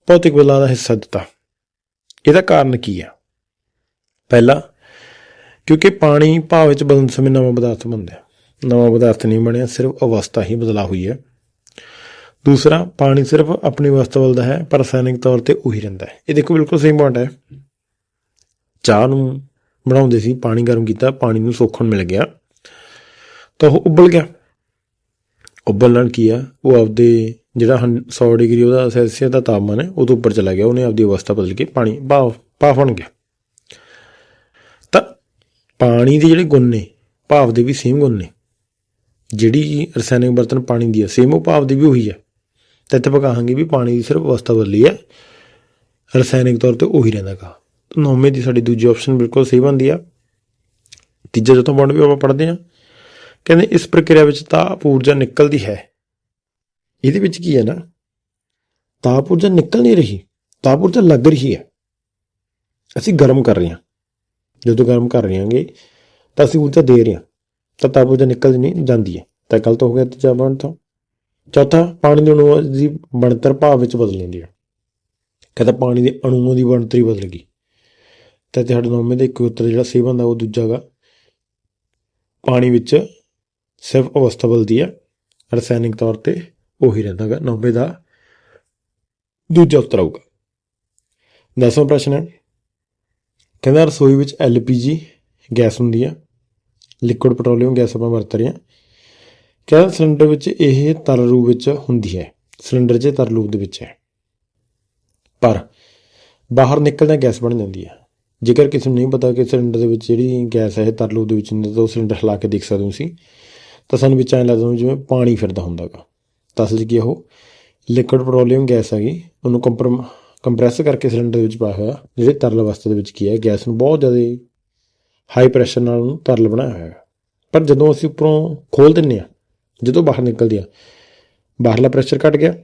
ਭੌਤਿਕ ਬਦਲਾਅ ਦਾ ਹਿੱਸਾ ਦਿੱਤਾ। ਇਹਦਾ ਕਾਰਨ ਕੀ ਆ? ਪਹਿਲਾ, ਕਿਉਂਕਿ ਪਾਣੀ ਭਾਵ ਵਿੱਚ ਬਦਲਣ ਸਮੇਂ ਨਵਾਂ ਪਦਾਰਥ ਬਣਦਾ ਨਵਾਂ ਪਦਾਰਥ ਨਹੀਂ ਬਣਿਆ, ਸਿਰਫ ਅਵਸਥਾ ਹੀ ਬਦਲਾ ਹੋਈ ਹੈ। ਦੂਸਰਾ, ਪਾਣੀ ਸਿਰਫ ਆਪਣੀ ਅਵਸਥਾ ਬਦਲਦਾ ਹੈ, ਪਰ ਰਸਾਇਣਿਕ ਤੌਰ ਤੇ ਉਹੀ ਰਹਿੰਦਾ ਹੈ। ਇਹ ਦੇਖੋ, ਬਿਲਕੁਲ ਸਹੀ ਪੁਆਇੰਟ ਹੈ। ਚਾਹ ਨੂੰ ਬਣਾਉਂਦੇ ਸੀ, ਪਾਣੀ ਗਰਮ ਕੀਤਾ, ਪਾਣੀ ਨੂੰ ਸੋਖਣ ਮਿਲ ਗਿਆ, ਤਾਂ ਉਹ ਉਬਲ ਗਿਆ। ਉਬਲਣ ਨਾਲ ਕੀ ਆ? ਉਹ ਆਪਦੇ ਜਿਹੜਾ ਹਨ- 100 ਡਿਗਰੀ ਉਹਦਾ ਸੈਲਸੀਅਸ ਦਾ ਤਾਪਮਾਨ ਹੈ ਉਹ ਤੋਂ ਉੱਪਰ ਚਲਾ ਗਿਆ, ਉਹਨੇ ਆਪਦੀ ਅਵਸਥਾ ਬਦਲ ਕੇ ਪਾਣੀ ਭਾਫ ਭਾਫ ਬਣ ਗਿਆ। ਤਾਂ ਪਾਣੀ ਦੇ ਜਿਹੜੇ ਗੁਣ ਨੇ, ਭਾਫ ਦੇ ਵੀ ਸੇਮ ਗੁਣ ਨੇ। ਜਿਹੜੀ ਰਸਾਇਣਿਕ ਬਰਤਨ ਪਾਣੀ ਦੀ ਹੈ ਸੇਮ ਉਹ ਭਾਫ ਦੀ ਵੀ ਉਹੀ ਹੈ ਤਾਂ ਇੱਥੇ ਆਪਾਂ ਵੀ ਪਾਣੀ ਦੀ ਸਿਰਫ ਅਵਸਥਾ ਬਦਲੀ ਹੈ, ਰਸਾਇਣਿਕ ਤੌਰ ਤੇ ਉਹੀ ਰਹਿੰਦਾਗਾ ਨੌਵੇਂ ਦੀ ਸਾਡੀ ਦੂਜੀ ਆਪਸ਼ਨ ਬਿਲਕੁਲ ਸਹੀ ਬਣਦੀ ਆ। ਤੀਜਾ ਜਦੋਂ ਬਣ ਵੀ ਆਪਾਂ ਪੜ੍ਹਦੇ ਆ ਕਹਿੰਦੇ ਇਸ ਪ੍ਰਕਿਰਿਆ ਵਿੱਚ ਤਾਂ ਊਰਜਾ ਨਿਕਲਦੀ ਹੈ। ਇਹਦੇ ਵਿੱਚ ਕੀ ਹੈ ਨਾ? ਤਾਪ ਊਰਜਾ ਨਿਕਲ ਨਹੀਂ ਰਹੀ, ਤਾਪ ਊਰਜਾ ਲੱਗ ਰਹੀ ਹੈ। ਅਸੀਂ ਗਰਮ ਕਰ ਰਹੇ ਹਾਂ। ਜਦੋਂ ਗਰਮ ਕਰ ਰਹੇ ਹਾਂਗੇ, ਤਾਂ ਅਸੀਂ ਊਰਜਾ ਦੇ ਰਹੇ ਹਾਂ। ਤਾਂ ਤਾਪ ਊਰਜਾ ਨਿਕਲ ਨਹੀਂ ਜਾਂਦੀ ਹੈ। ਤਾਂ ਗਲਤ ਹੋ ਗਿਆ ਤੀਜਾ ਪੁਆਇੰਟ ਤੋਂ। ਚੌਥਾ, ਪਾਣੀ ਦੇ ਅਣੂਆਂ ਦੀ ਬਣਤਰ ਭਾਵ ਵਿੱਚ ਬਦਲ ਜਾਂਦੀ ਹੈ। ਕਹਿੰਦਾ ਪਾਣੀ ਦੇ ਅਣੂਆਂ ਦੀ ਬਣਤਰੀ ਬਦਲ ਗਈ। ਤਾਂ ਤੁਹਾਡੇ ਸਾਡੇ ਨੌਵੇਂ ਦਾ ਇੱਕ ਉੱਤਰ ਜਿਹੜਾ ਸਹੀ ਬਣਦਾ ਉਹ ਦੂਜਾ ਗਾ। ਪਾਣੀ ਵਿੱਚ ਸਿਰਫ ਅਵਸਥਾ ਬਦਲਦੀ ਹੈ, ਰਸਾਇਣਿਕ ਤੌਰ ਤੇ। ਉਹੀ ਰਹਿੰਦਾ ਗਾ ਨੌਵੇਂ ਦਾ। ਦੂਜਾ ਉੱਤਰ ਆਊਗਾ। ਦਸਵਾਂ ਪ੍ਰਸ਼ਨ ਹੈ। ਕਹਿੰਦਾ, ਰਸੋਈ ਵਿੱਚ ਐਲਪੀਜੀ ਗੈਸ ਹੁੰਦੀ ਹੈ ਲਿਕੁਇਡ ਪੈਟਰੋਲੀਅਮ ਗੈਸ ਆਪਾਂ ਵਰਤ ਰਹੇ ਹਾਂ। ਕਹਿੰਦਾ, ਸਿਲੰਡਰ ਵਿੱਚ ਇਹ ਤਰਲ ਰੂਪ ਵਿੱਚ ਹੁੰਦੀ ਹੈ, ਸਿਲੰਡਰ 'ਚ ਤਰਲ ਰੂਪ ਦੇ ਵਿੱਚ ਹੈ। ਪਰ ਬਾਹਰ ਨਿਕਲਦਾ ਗੈਸ ਬਣ ਜਾਂਦੀ ਹੈ ਜੇਕਰ ਕਿਸੇ ਨੂੰ ਨਹੀਂ ਪਤਾ ਕਿ ਸਿਲੰਡਰ ਦੇ ਵਿੱਚ ਜਿਹੜੀ ਗੈਸ ਹੈ, ਇਹ ਤਰਲ ਰੂਪ ਦੇ ਵਿੱਚ ਹੁੰਦੀ ਤਾਂ ਉਹ ਸਿਲੰਡਰ ਹਿਲਾ ਕੇ ਦੇਖ ਸਕਦੇ ਹੋ ਤੁਸੀਂ। ਤਾਂ ਸਾਨੂੰ ਵਿੱਚ ਐਂ ਲੱਗਦਾ ਜਿਵੇਂ ਪਾਣੀ ਫਿਰਦਾ ਹੁੰਦਾਗਾ। ਤਾਂ ਅਸਲ 'ਚ ਕੀ ਉਹ ਲਿਕੁਇਡ ਪੈਟਰੋਲੀਅਮ ਗੈਸ ਹੈਗੀ ਉਹਨੂੰ ਕੰਪਰਮ ਕੰਪਰੈਸ ਕਰਕੇ ਸਿਲੰਡਰ ਦੇ ਵਿੱਚ ਪਾਇਆ ਹੋਇਆ। ਜਿਹੜੇ ਤਰਲ ਅਵਸਥਾ ਦੇ ਵਿੱਚ ਕੀ ਹੈ? ਗੈਸ ਨੂੰ ਬਹੁਤ ਜ਼ਿਆਦਾ ਹਾਈ ਪ੍ਰੈਸ਼ਰ ਨਾਲ ਉਹਨੂੰ ਤਰਲ ਬਣਾਇਆ ਹੋਇਆ ਪਰ ਜਦੋਂ ਅਸੀਂ ਉੱਪਰੋਂ ਖੋਲ ਦਿੰਨੇ ਆ ਜਦੋਂ ਬਾਹਰ ਨਿਕਲਦੀ ਆ ਬਾਹਰਲਾ ਪ੍ਰੈਸ਼ਰ ਘਟ ਗਿਆ।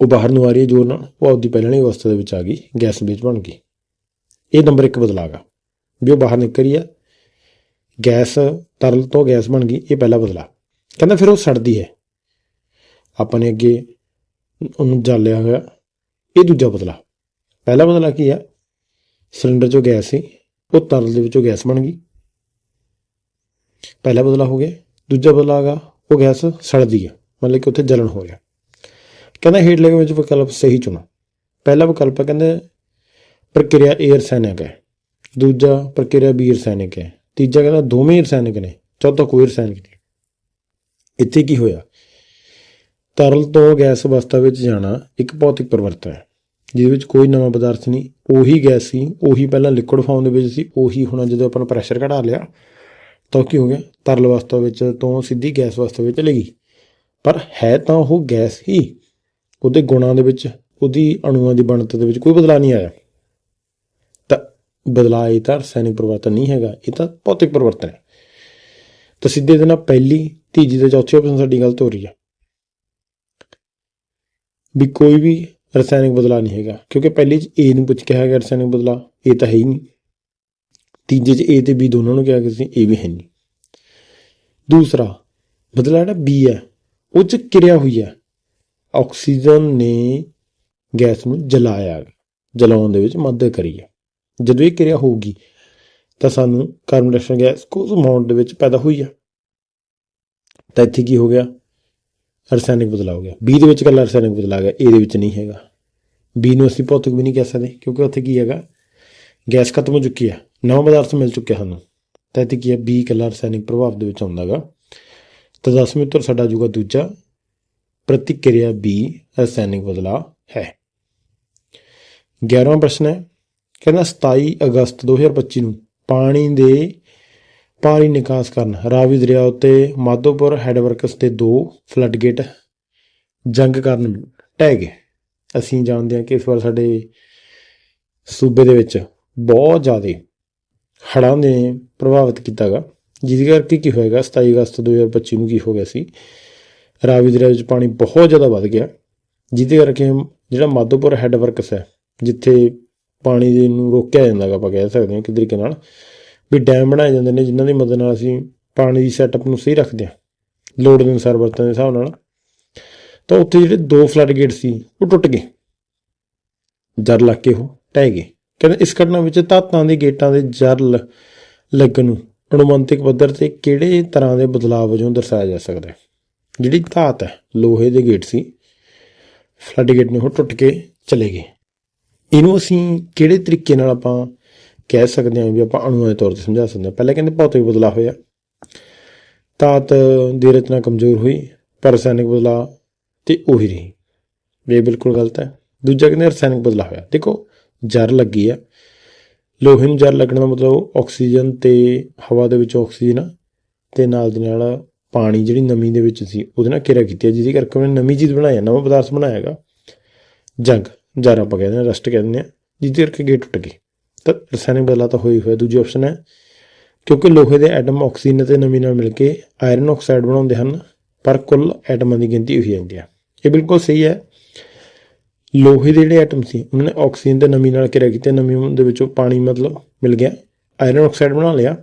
ਉਹ ਬਾਹਰ ਨੂੰ ਆ ਰਹੀ ਹੈ ਜ਼ੋਰ ਨਾਲ। ਉਹ ਆਪਦੀ ਪਹਿਲਾਂ ਵਾਲੀ ਅਵਸਥਾ ਦੇ ਵਿੱਚ ਆ ਗਈ। ਗੈਸ ਵਿੱਚ ਬਣ ਗਈ। ਇਹ ਨੰਬਰ 1 ਬਦਲਾਅ ਵੀ ਉਹ ਬਾਹਰ ਨਿਕਲ ਰਹੀ ਆ ਗੈਸ ਤਰਲ ਤੋਂ ਗੈਸ ਬਣ ਗਈ। ਇਹ ਪਹਿਲਾ ਬਦਲਾ ਕਹਿੰਦਾ ਫਿਰ ਉਹ ਸੜਦੀ ਹੈ। ਆਪਾਂ ਨੇ ਅੱਗੇ ਉਹਨੂੰ ਜਾਲਿਆ ਹੋਇਆ। ਇਹ ਦੂਜਾ ਬਦਲਾ। ਪਹਿਲਾ ਬਦਲਾ ਕੀ ਆ? ਸਿਲੰਡਰ ਚੋਂ ਗੈਸ ਸੀ, ਉਹ ਤਰਲ ਦੇ ਵਿੱਚੋਂ ਗੈਸ ਬਣ ਗਈ। ਪਹਿਲਾ ਬਦਲਾ ਹੋ ਗਿਆ। ਦੂਜਾ ਬਦਲਾਅ ਗਾ ਉਹ ਗੈਸ ਸੜਦੀ ਹੈ ਮਤਲਬ ਕਿ ਉੱਥੇ ਜਲਣ ਹੋ ਰਿਹਾ। ਕਹਿੰਦਾ ਹੇਠਲੇ ਵਿੱਚ ਵਿਕਲਪ ਸਹੀ ਚੁਣੋ। ਪਹਿਲਾ ਵਿਕਲਪ ਕਹਿੰਦੇ ਪ੍ਰਕਿਰਿਆ ਏ ਰਸਾਇਣਕ ਹੈ। ਦੂਜਾ ਪ੍ਰਕਿਰਿਆ ਬੀ ਰਸਾਇਣਕ ਹੈ। ਤੀਜਾ ਕਹਿੰਦਾ ਦੋਵੇਂ ਹੀ ਨੇ, ਚੌਥਾ ਕੋਈ ਰਸਾਇਣਿਕ ਨਹੀਂ। ਇੱਥੇ ਕੀ ਹੋਇਆ? ਤਰਲ ਤੋਂ ਗੈਸ ਅਵਸਥਾ ਵਿੱਚ ਜਾਣਾ ਇੱਕ ਭੌਤਿਕ ਪਰਿਵਰਤਨ ਹੈ, ਜਿਹਦੇ ਵਿੱਚ ਕੋਈ ਨਵਾਂ ਪਦਾਰਥ ਨਹੀਂ। ਉਹੀ ਗੈਸ ਸੀ, ਉਹੀ ਪਹਿਲਾਂ ਲਿਕੁਇਡ ਫਾਰਮ ਦੇ ਵਿੱਚ ਸੀ, ਉਹੀ ਹੁਣ ਜਦੋਂ ਆਪਾਂ ਪ੍ਰੈਸ਼ਰ ਘਟਾ ਲਿਆ, ਤਾਂ ਕੀ ਹੋ ਗਿਆ? ਤਰਲ ਅਵਸਥਾ ਵਿੱਚ ਤੋਂ ਸਿੱਧੀ ਗੈਸ ਅਵਸਥਾ ਵਿੱਚ ਚਲੀ ਗਈ। ਪਰ ਹੈ ਤਾਂ ਉਹ ਗੈਸ ਹੀ, ਉਹਦੇ ਗੁਣਾਂ ਦੇ ਵਿੱਚ, ਉਹਦੀ ਅਣੂਆਂ ਦੀ ਬਣਤਰ ਦੇ ਵਿੱਚ ਕੋਈ ਬਦਲਾਅ ਨਹੀਂ ਆਇਆ। ਤਾਂ ਬਦਲਾਅ ਇਹ ਤਾਂ ਰਸਾਇਣਿਕ ਪਰਿਵਰਤਨ ਨਹੀਂ ਹੈਗਾ, ਇਹ ਤਾਂ ਭੌਤਿਕ ਪਰਿਵਰਤਨ ਹੈ। ਤਾਂ ਸਿੱਧੇ ਦੇ ਨਾਲ ਪਹਿਲੀ, ਤੀਜੀ ਤੇ ਚੌਥੀ ਆਪਸ਼ਨ ਸਾਡੀ ਗਲਤ ਹੋ ਰਹੀ ਹੈ ਵੀ ਕੋਈ ਵੀ ਰਸਾਇਣਿਕ ਬਦਲਾਅ ਨਹੀਂ ਹੈਗਾ। ਕਿਉਂਕਿ ਪਹਿਲੇ ਚ ਏ ਨੂੰ ਪੁੱਛ ਕੇ ਹੈਗਾ ਰਸਾਇਣਿਕ ਬਦਲਾਅ ਇਹ ਤਾਂ ਹੈ ਹੀ ਨਹੀਂ। ਤੀਜੇ ਚ ਏ ਤੇ ਬੀ ਦੋਨਾਂ ਨੂੰ ਕਿਹਾ ਕਿ ਕਿਸੇ ਇਹ ਵੀ ਹੈ ਨਹੀਂ। ਦੂਸਰਾ, ਬਦਲਾਅ ਜਿਹੜਾ ਬੀ ਹੈ, ਉਹ ਚ ਕਿਰਿਆ ਹੋਈ ਹੈ। ਆਕਸੀਜਨ ਨੇ ਗੈਸ ਨੂੰ ਜਲਾਇਆ, ਜਲਾਉਣ ਦੇ ਵਿੱਚ ਮਦਦ ਕਰੀ ਹੈ। ਜਦੋਂ ਇਹ ਕਿਰਿਆ ਹੋਊਗੀ, ਤਾਂ ਸਾਨੂੰ ਕਾਰਬਨ ਡਾਈਆਕਸਾਈਡ ਗੈਸ ਕੁਝ ਅਮਾਉਂਟ ਦੇ ਵਿੱਚ ਪੈਦਾ ਹੋਈ ਹੈ। ਤਾਂ ਇੱਥੇ ਕੀ ਹੋ ਗਿਆ? ਰਸਾਇਣਿਕ ਬਦਲਾਅ ਹੋ ਗਿਆ। ਬੀ ਦੇ ਵਿੱਚ ਕੱਲਾ ਰਸਾਇਣਿਕ ਬਦਲਾਅ ਗਿਆ ਏ ਦੇ ਵਿੱਚ ਨਹੀਂ ਹੈਗਾ। ਬੀ ਨੂੰ ਅਸੀਂ ਭੌਤਿਕ ਵੀ ਨਹੀਂ ਕਹਿ ਸਕਦੇ, ਕਿਉਂਕਿ ਉੱਥੇ ਕੀ ਹੈਗਾ? ਗੈਸ ਖਤਮ ਹੋ ਚੁੱਕੀ ਹੈ। ਨਵਾਂ ਪਦਾਰਥ ਮਿਲ ਚੁੱਕਿਆ ਸਾਨੂੰ। ਤਾਂ ਇੱਥੇ ਕੀ ਹੈ? ਬੀ ਕੱਲਾ ਰਸਾਇਣਿਕ ਪ੍ਰਭਾਵ ਦੇ ਵਿੱਚ ਆਉਂਦਾਗਾ। ਤਾਂ ਦਸਵੇਂ ਉੱਤਰ ਸਾਡਾ ਜੂਗਾ ਦੂਜਾ। ਪ੍ਰਤੀਕਿਰਿਆ ਬੀ ਰਸਾਇਣਿਕ ਬਦਲਾਅ ਹੈ। 11ਵਾਂ ਪ੍ਰਸ਼ਨ ਹੈ, ਕਹਿੰਦਾ 27 ਅਗਸਤ 2025 ਨੂੰ ਪਾਣੀ ਦੇ ਪਾਣੀ ਨਿਕਾਸ ਕਰਨ। ਰਾਵੀ ਦਰਿਆ ਉੱਤੇ ਮਾਧੋਪੁਰ ਹੈਡਵਰਕਸ ਦੇ ਦੋ ਫਲੱਡ ਗੇਟ ਜੰਗ ਕਰਨ ਟਹਿ ਗਏ। ਅਸੀਂ ਜਾਣਦੇ ਹਾਂ ਕਿ ਇਸ ਵਾਰ ਸਾਡੇ ਸੂਬੇ ਦੇ ਵਿੱਚ ਬਹੁਤ ਜ਼ਿਆਦਾ ਹੜ੍ਹਾਂ ਨੇ ਪ੍ਰਭਾਵਿਤ ਕੀਤਾਗਾ ਜਿਹਦੇ ਕਰਕੇ ਕੀ ਹੋਏਗਾ 27 ਅਗਸਤ 2025 ਨੂੰ ਕੀ ਹੋ ਗਿਆ ਸੀ? ਰਾਵੀ ਦਰਿਆ ਵਿੱਚ ਪਾਣੀ ਬਹੁਤ ਜ਼ਿਆਦਾ ਵੱਧ ਗਿਆ, ਜਿਹਦੇ ਕਰਕੇ ਜਿਹੜਾ ਮਾਧੋਪੁਰ ਹੈਡਵਰਕਸ ਹੈ, ਜਿੱਥੇ ਪਾਣੀ ਦੇ ਨੂੰ ਰੋਕਿਆ ਜਾਂਦਾ ਗਾ, ਆਪਾਂ ਕਹਿ ਸਕਦੇ ਹਾਂ ਕਿ ਤਰੀਕੇ ਨਾਲ ਵੀ ਡੈਮ ਬਣਾਏ ਜਾਂਦੇ ਨੇ, ਜਿਨ੍ਹਾਂ ਦੀ ਮਦਦ ਨਾਲ ਅਸੀਂ ਪਾਣੀ ਦੀ ਸੈਟਅਪ ਨੂੰ ਸਹੀ ਰੱਖਦੇ ਹਾਂ, ਲੋੜ ਦੇ ਅਨੁਸਾਰ ਵਰਤਣ ਦੇ ਹਿਸਾਬ ਨਾਲ। ਤਾਂ ਉੱਥੇ ਜਿਹੜੇ ਦੋ ਫਲੱਡ ਗੇਟ ਸੀ, ਉਹ ਟੁੱਟ ਗਏ। ਜਰ ਲੱਗ ਕੇ ਉਹ ਟਹਿ ਗਏ। ਕਹਿੰਦੇ ਇਸ ਘਟਨਾ ਵਿੱਚ ਧਾਤਾਂ ਦੇ ਗੇਟਾਂ ਦੇ ਜਰ ਲ- ਲੱਗਣ ਨੂੰ ਅਨੁਮਾਨਿਕ ਪੱਧਰ ਤੇ ਕਿਹੜੇ ਤਰ੍ਹਾਂ ਦੇ ਬਦਲਾਅ ਵਜੋਂ ਦਰਸਾਇਆ ਜਾ ਸਕਦਾ ਹੈ? ਜਿਹੜੀ ਧਾਤ ਹੈ, ਲੋਹੇ ਦੇ ਗੇਟ ਸੀ ਫਲੱਡ ਗੇਟ ਨੇ ਉਹ ਟੁੱਟ ਕੇ ਚਲੇ ਗਏ। ਇਹਨੂੰ ਅਸੀਂ ਕਿਹੜੇ ਤਰੀਕੇ ਨਾਲ ਆਪਾਂ ਕਹਿ ਸਕਦੇ ਹਾਂ ਵੀ ਆਪਾਂ ਅਣੂਆਂ ਦੇ ਤੌਰ ਤੇ ਸਮਝਾ ਸਕਦੇ ਹਾਂ। ਪਹਿਲਾਂ ਕਹਿੰਦੇ ਭੌਤਿਕ ਬਦਲਾਅ ਹੋਇਆ। ਧਾਤ ਦੀ ਰਚਨਾ ਕਮਜ਼ੋਰ ਹੋਈ, ਪਰ ਰਸਾਇਣਿਕ ਬਦਲਾਅ ਤੇ ਉਹੀ ਰਹੀ। ਇਹ ਬਿਲਕੁਲ ਗਲਤ ਹੈ। ਦੂਜਾ ਕਹਿੰਦੇ ਰਸਾਇਣਿਕ ਬਦਲਾਅ ਹੋਇਆ। ਦੇਖੋ, ਜਰ ਲੱਗੀ ਆ। ਲੋਹੇ ਨੂੰ ਜਰ ਲੱਗਣ ਦਾ ਮਤਲਬ ਆਕਸੀਜਨ ਤੇ ਹਵਾ ਦੇ ਵਿੱਚ ਆਕਸੀਜਨ ਤੇ ਨਾਲ ਦੀ ਨਾਲ ਪਾਣੀ ਜਿਹੜੀ ਨਮੀ ਦੇ ਵਿੱਚ ਸੀ, ਉਹਦੇ ਨਾਲ ਘੇਰਾ ਕੀਤੀ ਜਿਹਦੇ ਕਰਕੇ ਉਹਨੇ ਨਵੀਂ ਚੀਜ਼ ਬਣਾਇਆ, ਨਵਾਂ ਪਦਾਰਥ ਬਣਾਇਆਗਾ ਜੰਗ, ਜਰ ਆਪਾਂ ਕਹਿੰਦੇ ਹਾਂ, ਰਸਟ ਕਹਿੰਦੇ ਹਾਂ, ਜਿਹਦੇ ਕਰਕੇ ਗੇਟ ਟੁੱਟ ਗਈ ਤਾਂ ਰਸਾਇਣਿਕ ਬਦਲਾਅ ਤਾਂ ਹੋਈ ਹੋਇਆ ਦੂਜੀ ਆਪਸ਼ਨ ਹੈ, ਕਿਉਂਕਿ ਲੋਹੇ ਦੇ ਐਟਮ ਆਕਸੀਜਨ ਅਤੇ ਨਮੀ ਨਾਲ ਮਿਲ ਕੇ ਆਇਰਨ ਆਕਸਾਈਡ ਬਣਾਉਂਦੇ ਹਨ, ਪਰ ਕੁੱਲ ਐਟਮਾਂ ਦੀ ਗਿਣਤੀ ਉਹੀ ਜਾਂਦੀ ਹੈ ਇਹ ਬਿਲਕੁਲ ਸਹੀ ਹੈ। ਲੋਹੇ ਦੇ ਜਿਹੜੇ ਐਟਮ ਸੀ, ਉਹਨਾਂ ਨੇ ਆਕਸੀਜਨ ਤੇ ਨਮੀ ਨਾਲ ਕਿਰਿਆ ਕੀਤਾ, ਨਮੀ ਦੇ ਵਿੱਚੋਂ ਪਾਣੀ ਮਤਲਬ ਮਿਲ ਗਿਆ ਆਇਰਨ ਆਕਸਾਈਡ ਬਣਾ ਲਿਆ।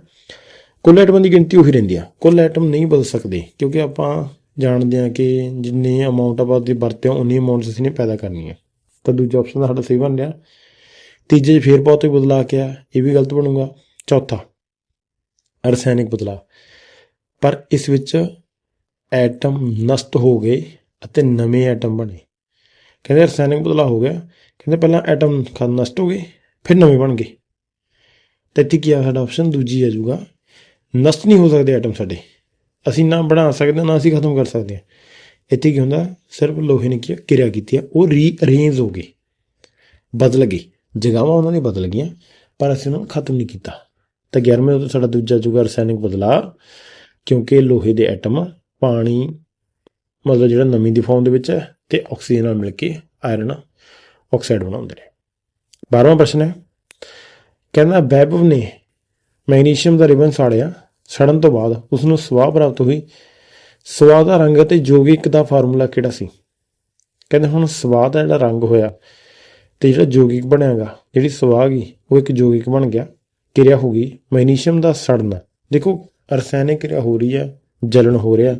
ਕੁੱਲ ਐਟਮਾਂ ਦੀ ਗਿਣਤੀ ਉਹੀ ਰਹਿੰਦੀ ਆ। ਕੁੱਲ ਐਟਮ ਨਹੀਂ ਬਦਲ ਸਕਦੇ, ਕਿਉਂਕਿ ਆਪਾਂ ਜਾਣਦੇ ਹਾਂ ਕਿ ਜਿੰਨੀ ਅਮਾਉਂਟ ਆਪਾਂ ਦੀ ਵਰਤੋਂ ਉਨੀ ਅਮਾਉਂਟ ਅਸੀਂ ਨੇ ਪੈਦਾ ਕਰਨੀ ਹੈ ਤਾਂ ਦੂਜਾ ਆਪਸ਼ਨ ਸਾਡਾ ਸਹੀ ਬਣ ਰਿਹਾ। ਤੀਜੇ 'ਚ ਫੇਰ ਭੌਤਿਕ ਬਦਲਾਅ ਕਿਹਾ ਇਹ ਵੀ ਗਲਤ ਬਣੂਗਾ। ਚੌਥਾ ਰਸਾਇਣਿਕ ਬਦਲਾਅ। ਪਰ ਇਸ ਵਿੱਚ ਐਟਮ ਨਸ਼ਟ ਹੋ ਗਏ ਅਤੇ ਨਵੇਂ ਐਟਮ ਬਣੇ। ਕਹਿੰਦੇ ਰਸਾਇਣਿਕ ਬਦਲਾਅ ਹੋ ਗਿਆ। ਕਹਿੰਦੇ ਪਹਿਲਾਂ ਐਟਮ ਖਾ, ਨਸ਼ਟ ਹੋ ਗਏ, ਫਿਰ ਨਵੇਂ ਬਣ ਗਏ। ਤੇ ਇੱਥੇ ਕੀ ਆ, ਸਾਡਾ ਆਪਸ਼ਨ ਦੂਜੀ ਆ ਜਾਊਗਾ। ਨਸ਼ਟ ਨਹੀਂ ਹੋ ਸਕਦੇ ਐਟਮ ਸਾਡੇ। ਅਸੀਂ ਨਾ ਬਣਾ ਸਕਦੇ, ਨਾ ਅਸੀਂ ਖਤਮ ਕਰ ਸਕਦੇ। ਹਾਂ ਇੱਥੇ ਕੀ ਹੁੰਦਾ, ਸਿਰਫ ਲੋਹੇ ਨੇ ਕੀ ਕਿਰਿਆ ਕੀਤੀ ਆ। ਉਹ ਰੀਅਰੇਂਜ ਹੋ ਗਏ ਬਦਲ ਗਏ ਜਗ੍ਹਾਵਾਂ ਉਹਨਾਂ ਦੀ ਬਦਲ ਗਈਆਂ, ਪਰ ਅਸੀਂ ਉਹਨਾਂ ਨੂੰ ਖਤਮ ਨਹੀਂ ਕੀਤਾ। ਤਾਂ 11ਵੇਂ ਉਦੋਂ ਸਾਡਾ ਦੂਜਾ ਜੁਗਾ ਰਸਾਇਣਿਕ ਬਦਲਾਅ ਕਿਉਂਕਿ ਲੋਹੇ ਦੇ ਐਟਮ, ਪਾਣੀ, ਮਤਲਬ ਜਿਹੜਾ ਨਮੀ ਦੀ ਫਾਰਮ ਦੇ ਵਿੱਚ ਹੈ ਤੇ ਆਕਸੀਜਨ ਨਾਲ ਮਿਲ ਕੇ ਆਇਰਨ, ਆਕਸਾਈਡ ਬਣਾਉਂਦੇ ਨੇ। 12ਵਾਂ ਪ੍ਰਸ਼ਨ ਹੈ, ਕਹਿੰਦਾ ਵੈਬਵ ਨੇ ਮੈਗਨੀਸ਼ੀਅਮ ਦਾ ਰਿਬਨ ਸਾੜਿਆ, ਸੜਨ ਤੋਂ ਬਾਅਦ ਉਸ ਨੂੰ ਸਵਾਹ ਪ੍ਰਾਪਤ ਹੋਈ। ਸਵਾਹ ਦਾ ਰੰਗ ਅਤੇ ਯੋਗਿਕ ਦਾ ਫਾਰਮੂਲਾ ਕਿਹੜਾ ਸੀ? ਕਹਿੰਦੇ ਹੁਣ ਸਵਾਹ ਦਾ ਜਿਹੜਾ ਰੰਗ ਹੋਇਆ ਤੇ ਜਿਹੜਾ ਜੋਗਿਕ ਬਣਿਆਗਾ, ਜਿਹੜੀ ਸਵਾਹ ਗਈ, ਉਹ ਇੱਕ ਯੋਗਿਕ ਬਣ ਗਿਆ, ਕਿਰਿਆ ਹੋ ਗਈ ਮੈਗਨੀਸ਼ੀਅਮ ਦਾ ਸੜਨਾ। ਦੇਖੋ, ਰਸਾਇਣਿਕ ਕਿਰਿਆ ਹੋ ਰਹੀ ਆ ਜਲਣ ਹੋ ਰਿਹਾ।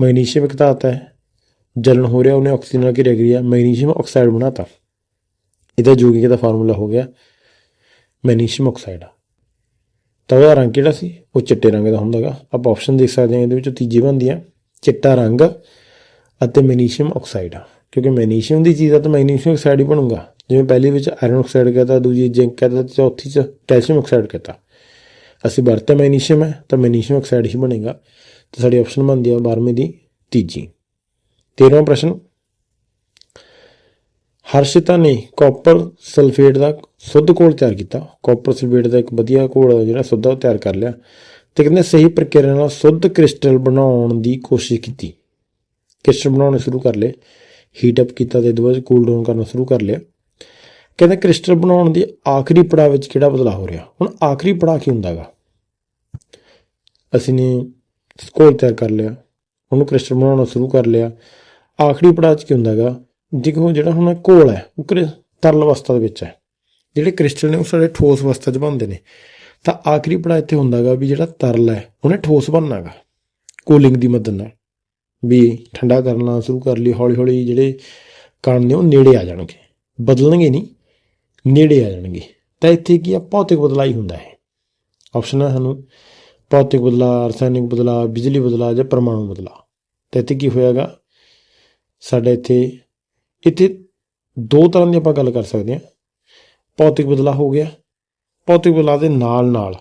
ਮੈਗਨੀਸ਼ੀਅਮ ਇੱਕ ਧਾਤ ਹੈ ਜਲਣ ਹੋ ਰਿਹਾ, ਉਹਨੇ ਆਕਸੀਜਨ ਨਾਲ ਘਿਰਿਆ ਗਿਆ ਮੈਗਨੀਸ਼ੀਅਮ ਆਕਸਾਈਡ ਬਣਾਤਾ। ਇਹਦਾ ਯੋਗਿਕ ਦਾ ਫਾਰਮੂਲਾ ਹੋ ਗਿਆ ਮੈਗਨੀਸ਼ੀਅਮ ਆਕਸਾਈਡ। ਤਾਂ ਉਹਦਾ ਰੰਗ ਕਿਹੜਾ ਸੀ? ਉਹ ਚਿੱਟੇ ਰੰਗ ਦਾ ਹੁੰਦਾਗਾ। ਆਪਾਂ ਆਪਸ਼ਨ ਦੇਖ ਸਕਦੇ ਹਾਂ, ਇਹਦੇ ਵਿੱਚੋਂ ਤੀਜੀ ਬਣਦੀ ਆ ਚਿੱਟਾ ਰੰਗ ਅਤੇ ਮੈਗਨੀਸ਼ੀਅਮ ਆਕਸਾਈਡ। ਕਿਉਂਕਿ ਮੈਗਨੀਸ਼ੀਅਮ ਦੀ ਚੀਜ਼ ਆ ਤਾਂ ਮੈਗਨੀਸ਼ੀਅਮ ਆਕਸਾਈਡ ਹੀ ਬਣੂਗਾ। ਜਿਵੇਂ ਪਹਿਲੀ ਵਿੱਚ ਆਇਰਨ ਆਕਸਾਈਡ ਕਹਤਾ, ਦੂਜੀ ਜ਼ਿੰਕ ਕਹਤਾ ਚੌਥੀ ਚ ਕੈਲਸ਼ੀਅਮ ਆਕਸਾਈਡ ਕਹਤਾ। ਅਸੀਂ ਵਰਤਿਆ ਮੈਗਨੀਸ਼ੀਅਮ ਹੈ, ਤਾਂ ਮੈਗਨੀਸ਼ੀਅਮ ਆਕਸਾਈਡ ਹੀ ਬਣੇਗਾ। ਤਾਂ ਸਾਡੀ ਆਪਸ਼ਨ ਬਣਦੀ ਹੈ 12ਵੇਂ ਦੀ ਤੀਜੀ। 13ਵਾਂ ਪ੍ਰਸ਼ਨ। ਹਰਸ਼ਿਤਾ ਨੇ ਕਾਪਰ ਸਲਫੇਟ ਦਾ ਸ਼ੁੱਧ ਘੋਲ ਤਿਆਰ ਕੀਤਾ। ਕਾਪਰ ਸਲਫੇਟ ਦਾ ਇੱਕ ਵਧੀਆ ਘੋਲ ਜਿਹੜਾ ਸ਼ੁੱਧ ਤਿਆਰ ਕਰ ਲਿਆ। ਤੇ ਕਹਿੰਦੇ ਸਹੀ ਪ੍ਰਕਿਰਿਆ ਨਾਲ ਸ਼ੁੱਧ ਕ੍ਰਿਸਟਲ ਬਣਾਉਣ ਦੀ ਕੋਸ਼ਿਸ਼ ਕੀਤੀ। ਕ੍ਰਿਸਟਲ ਬਣਾਉਣੇ ਸ਼ੁਰੂ ਕਰ ਲਏ। ਹੀਟ ਅਪ ਕੀਤਾ ਤੇ ਦੁਬਾਰਾ ਕੂਲ ਡਾਊਨ ਕਰਨਾ ਸ਼ੁਰੂ ਕਰ ਲਿਆ। ਕਹਿੰਦੇ ਕ੍ਰਿਸਟਲ ਬਣਾਉਣ ਦੀ ਆਖਰੀ ਪੜਾਅ ਵਿੱਚ ਕਿਹੜਾ ਬਦਲਾਅ ਹੋ ਰਿਹਾ? ਹੁਣ ਆਖਰੀ ਪੜਾਅ ਕੀ ਹੁੰਦਾਗਾ ਅਸੀਂ ਨੇ ਸਕੋਲ ਤਿਆਰ ਕਰ ਲਿਆ, ਉਹਨੂੰ ਕ੍ਰਿਸਟਲ ਬਣਾਉਣਾ ਸ਼ੁਰੂ ਕਰ ਲਿਆ। ਆਖਰੀ ਪੜਾਅ 'ਚ ਕੀ ਹੁੰਦਾਗਾ ਦੇਖੋ ਜਿਹੜਾ ਹੁਣ ਘੋਲ ਹੈ, ਉਹ ਕ੍ਰਿ- ਤਰਲ ਅਵਸਥਾ ਦੇ ਵਿੱਚ ਹੈ। ਜਿਹੜੇ ਕ੍ਰਿਸਟਲ ਨੇ ਉਹ ਸਾਡੇ ਠੋਸ ਅਵਸਥਾ 'ਚ ਬਣਦੇ ਨੇ। ਤਾਂ ਆਖਰੀ ਪੜਾਅ ਇੱਥੇ ਹੁੰਦਾਗਾ ਵੀ ਜਿਹੜਾ ਤਰਲ ਹੈ, ਉਹਨੇ ਠੋਸ ਬਣਨਾਗਾ ਕੂਲਿੰਗ ਦੀ ਮਦਦ ਨਾਲ। ਵੀ ਠੰਡਾ ਕਰਨਾ ਸ਼ੁਰੂ ਕਰ ਲਈ ਹੌਲੀ ਹੌਲੀ ਜਿਹੜੇ ਕਣ ਨੇ ਉਹ ਨੇੜੇ ਆ ਜਾਣਗੇ। ਬਦਲਣਗੇ ਨਹੀਂ, ਨੇੜੇ ਆ ਜਾਣਗੇ। ਤਾਂ ਇੱਥੇ ਕੀ ਆ, ਭੌਤਿਕ ਬਦਲਾਅ ਹੁੰਦਾ ਹੈ। ਆਪਸ਼ਨ ਹੈ ਸਾਨੂੰ ਭੌਤਿਕ ਬਦਲਾਅ, ਰਸਾਇਣਿਕ ਬਦਲਾਅ, ਬਿਜਲੀ ਬਦਲਾਅ ਜਾਂ ਪਰਮਾਣੂ ਬਦਲਾਅ। ਤਾਂ ਇੱਥੇ ਕੀ ਹੋਇਆਗਾ, ਸਾਡੇ ਇੱਥੇ ਇੱਥੇ ਦੋ ਤਰ੍ਹਾਂ ਦੀ ਆਪਾਂ ਗੱਲ ਕਰ ਸਕਦੇ ਹਾਂ। ਭੌਤਿਕ ਬਦਲਾਅ ਹੋ ਗਿਆ, ਭੌਤਿਕ ਬਦਲਾਅ ਦੇ ਨਾਲ ਨਾਲ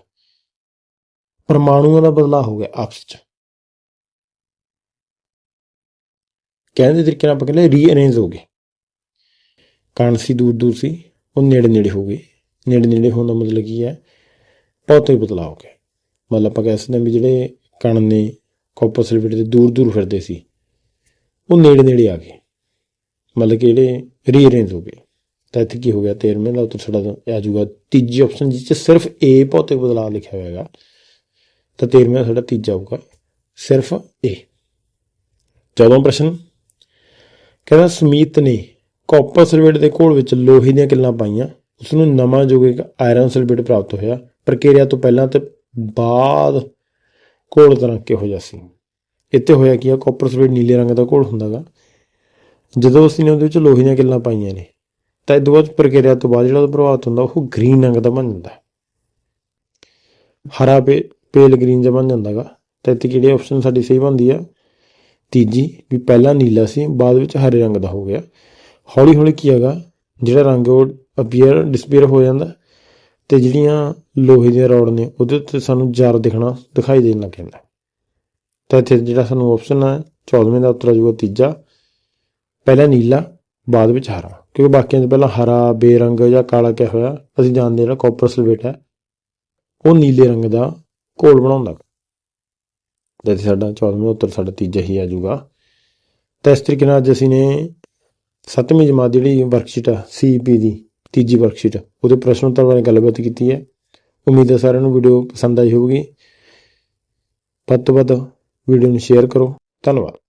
ਪਰਮਾਣੂਆਂ ਦਾ ਬਦਲਾਅ ਹੋ ਗਿਆ ਆਪਸ ਵਿੱਚ। ਕਹਿਣ ਦੇ ਤਰੀਕੇ ਨਾਲ ਆਪਾਂ ਕਹਿੰਦੇ ਰੀਅਰੇਂਜ ਹੋ ਗਏ। ਕਣ ਸੀ, ਦੂਰ ਦੂਰ ਸੀ, ਉਹ ਨੇੜੇ ਨੇੜੇ ਹੋ ਗਏ। ਨੇੜੇ ਨੇੜੇ ਹੋਣ ਦਾ ਮਤਲਬ ਕੀ ਹੈ ਭੌਤਿਕ ਬਦਲਾਅ ਹੋ ਗਿਆ। ਮਤਲਬ ਆਪਾਂ ਕਹਿ ਸਕਦੇ ਹਾਂ ਵੀ ਜਿਹੜੇ ਕਣ ਨੇ ਕਾਪਰ ਸਲਫੇਟ ਦੇ ਦੂਰ ਦੂਰ ਫਿਰਦੇ ਸੀ, ਉਹ ਨੇੜੇ ਨੇੜੇ ਆ ਗਏ। ਮਤਲਬ ਕਿ ਜਿਹੜੇ ਰੀਅਰੇਂਜ ਹੋ ਗਏ। ਤਾਂ ਇੱਥੇ ਕੀ ਹੋ ਗਿਆ 13ਵੇਂ ਦਾ ਉੱਤਰ ਸਾਡਾ ਆ ਜਾਊਗਾ। ਤੀਜੀ ਆਪਸ਼ਨ ਜਿਸ 'ਚ ਸਿਰਫ ਏ ਭੌਤਿਕ ਬਦਲਾਅ ਲਿਖਿਆ ਹੋਇਆ ਹੈਗਾ, ਤਾਂ 13ਵੇਂ ਸਾਡਾ ਤੀਜਾ ਹੋਊਗਾ, ਸਿਰਫ ਏ 14ਵਾਂ ਪ੍ਰਸ਼ਨ ਕਹਿੰਦਾ, ਸਮੀਤ ਨੇ ਕਾਪਰ ਸਲਫੇਟ ਦੇ ਘੋਲ ਵਿੱਚ ਲੋਹੇ ਦੀਆਂ ਕਿੱਲਾਂ ਪਾਈਆਂ। ਉਸ ਨੂੰ ਨਵਾਂ ਯੋਗਿਕ ਆਇਰਨ ਸਲਫੇਟ ਪ੍ਰਾਪਤ ਹੋਇਆ। ਪ੍ਰਕਿਰਿਆ ਤੋਂ ਪਹਿਲਾਂ ਤੇ ਬਾਅਦ ਘੋਲ ਦਾ ਰੰਗ ਕਿਹੋ ਜਿਹਾ ਸੀ? ਇੱਥੇ ਹੋਇਆ ਕੀ ਆ? ਕਾਪਰ ਸਲਫੇਟ ਨੀਲੇ ਰੰਗ ਦਾ ਘੋਲ ਹੁੰਦਾਗਾ ਜਦੋਂ ਅਸੀਂ ਨੇ ਉਹਦੇ ਵਿੱਚ ਲੋਹੇ ਦੀਆਂ ਕਿੱਲਾਂ ਪਾਈਆਂ ਨੇ, ਤਾਂ ਇਹ ਤੋਂ ਬਾਅਦ ਪ੍ਰਕਿਰਿਆ ਤੋਂ ਬਾਅਦ ਜਿਹੜਾ ਉਹਦਾ ਪ੍ਰਭਾਵ ਹੁੰਦਾ, ਉਹ ਗ੍ਰੀਨ ਰੰਗ ਦਾ ਬਣ ਜਾਂਦਾ। ਹਰਾ ਪੇ ਪੇਲ ਗ੍ਰੀਨ ਜਿਹਾ ਬਣ ਜਾਂਦਾਗਾ ਤਾਂ ਇੱਥੇ ਕਿਹੜੀ ਆਪਸ਼ਨ ਸਾਡੀ ਸਹੀ ਬਣਦੀ ਆ? ਤੀਜੀ ਵੀ ਪਹਿਲਾਂ ਨੀਲਾ ਸੀ, ਬਾਅਦ ਵਿੱਚ ਹਰੇ ਰੰਗ ਦਾ ਹੋ ਗਿਆ। ਹੌਲੀ ਹੌਲੀ ਕੀ ਹੈਗਾ, ਜਿਹੜਾ ਰੰਗ ਉਹ ਅਪੀਅਰ ਡਿਸਪੀਅਰ ਹੋ ਜਾਂਦਾ ਤੇ ਜਿਹੜੀਆਂ ਲੋਹੇ ਦੀਆਂ ਰੌਡ ਨੇ ਉਹਦੇ ਉੱਤੇ ਸਾਨੂੰ ਜਰ ਦਿਖਣਾ, ਦਿਖਾਈ ਦੇਣ ਲੱਗ ਜਾਂਦਾ। ਤਾਂ ਇੱਥੇ ਜਿਹੜਾ ਸਾਨੂੰ ਆਪਸ਼ਨ ਹੈ 14ਵੇਂ ਦਾ ਉੱਤਰ ਆ ਤੀਜਾ। ਪਹਿਲਾਂ ਨੀਲਾ, ਬਾਅਦ ਵਿੱਚ ਹਰਾ। ਕਿਉਂਕਿ ਬਾਕੀਆਂ 'ਚ ਪਹਿਲਾਂ ਹਰਾ, ਬੇਰੰਗ ਜਾਂ ਕਾਲਾ ਕਿਹਾ ਹੋਇਆ, ਅਸੀਂ ਜਾਣਦੇ ਹਾਂ ਕਾਪਰ ਸਲਫੇਟ ਹੈ, ਉਹ ਨੀਲੇ ਰੰਗ ਦਾ ਘੋਲ ਬਣਾਉਂਦਾ। ਤੇ ਇੱਥੇ ਸਾਡਾ 14ਵਾਂ ਉੱਤਰ ਸਾਡਾ ਤੀਜਾ ਹੀ ਆ ਜਾਊਗਾ। ਤਾਂ ਇਸ ਤਰੀਕੇ ਨਾਲ ਅੱਜ ਅਸੀਂ ਨੇ ਸੱਤਵੀਂ ਜਮਾਤ ਦੀ ਜਿਹੜੀ ਵਰਕਸ਼ੀਟ ਆ ਸੀਪੀ ਦੀ, ਤੀਜੀ ਵਰਕਸ਼ੀਟ ਉਹਦੇ ਪ੍ਰਸ਼ਨ ਉੱਤਰ ਬਾਰੇ ਗੱਲਬਾਤ ਕੀਤੀ ਹੈ। ਉਮੀਦ ਹੈ ਸਾਰਿਆਂ ਨੂੰ ਵੀਡੀਓ ਪਸੰਦ ਆਈ ਹੋਵੇਗੀ। ਵੱਧ ਤੋਂ ਵੱਧ ਵੀਡੀਓ ਨੂੰ ਸ਼ੇਅਰ ਕਰੋ। ਧੰਨਵਾਦ।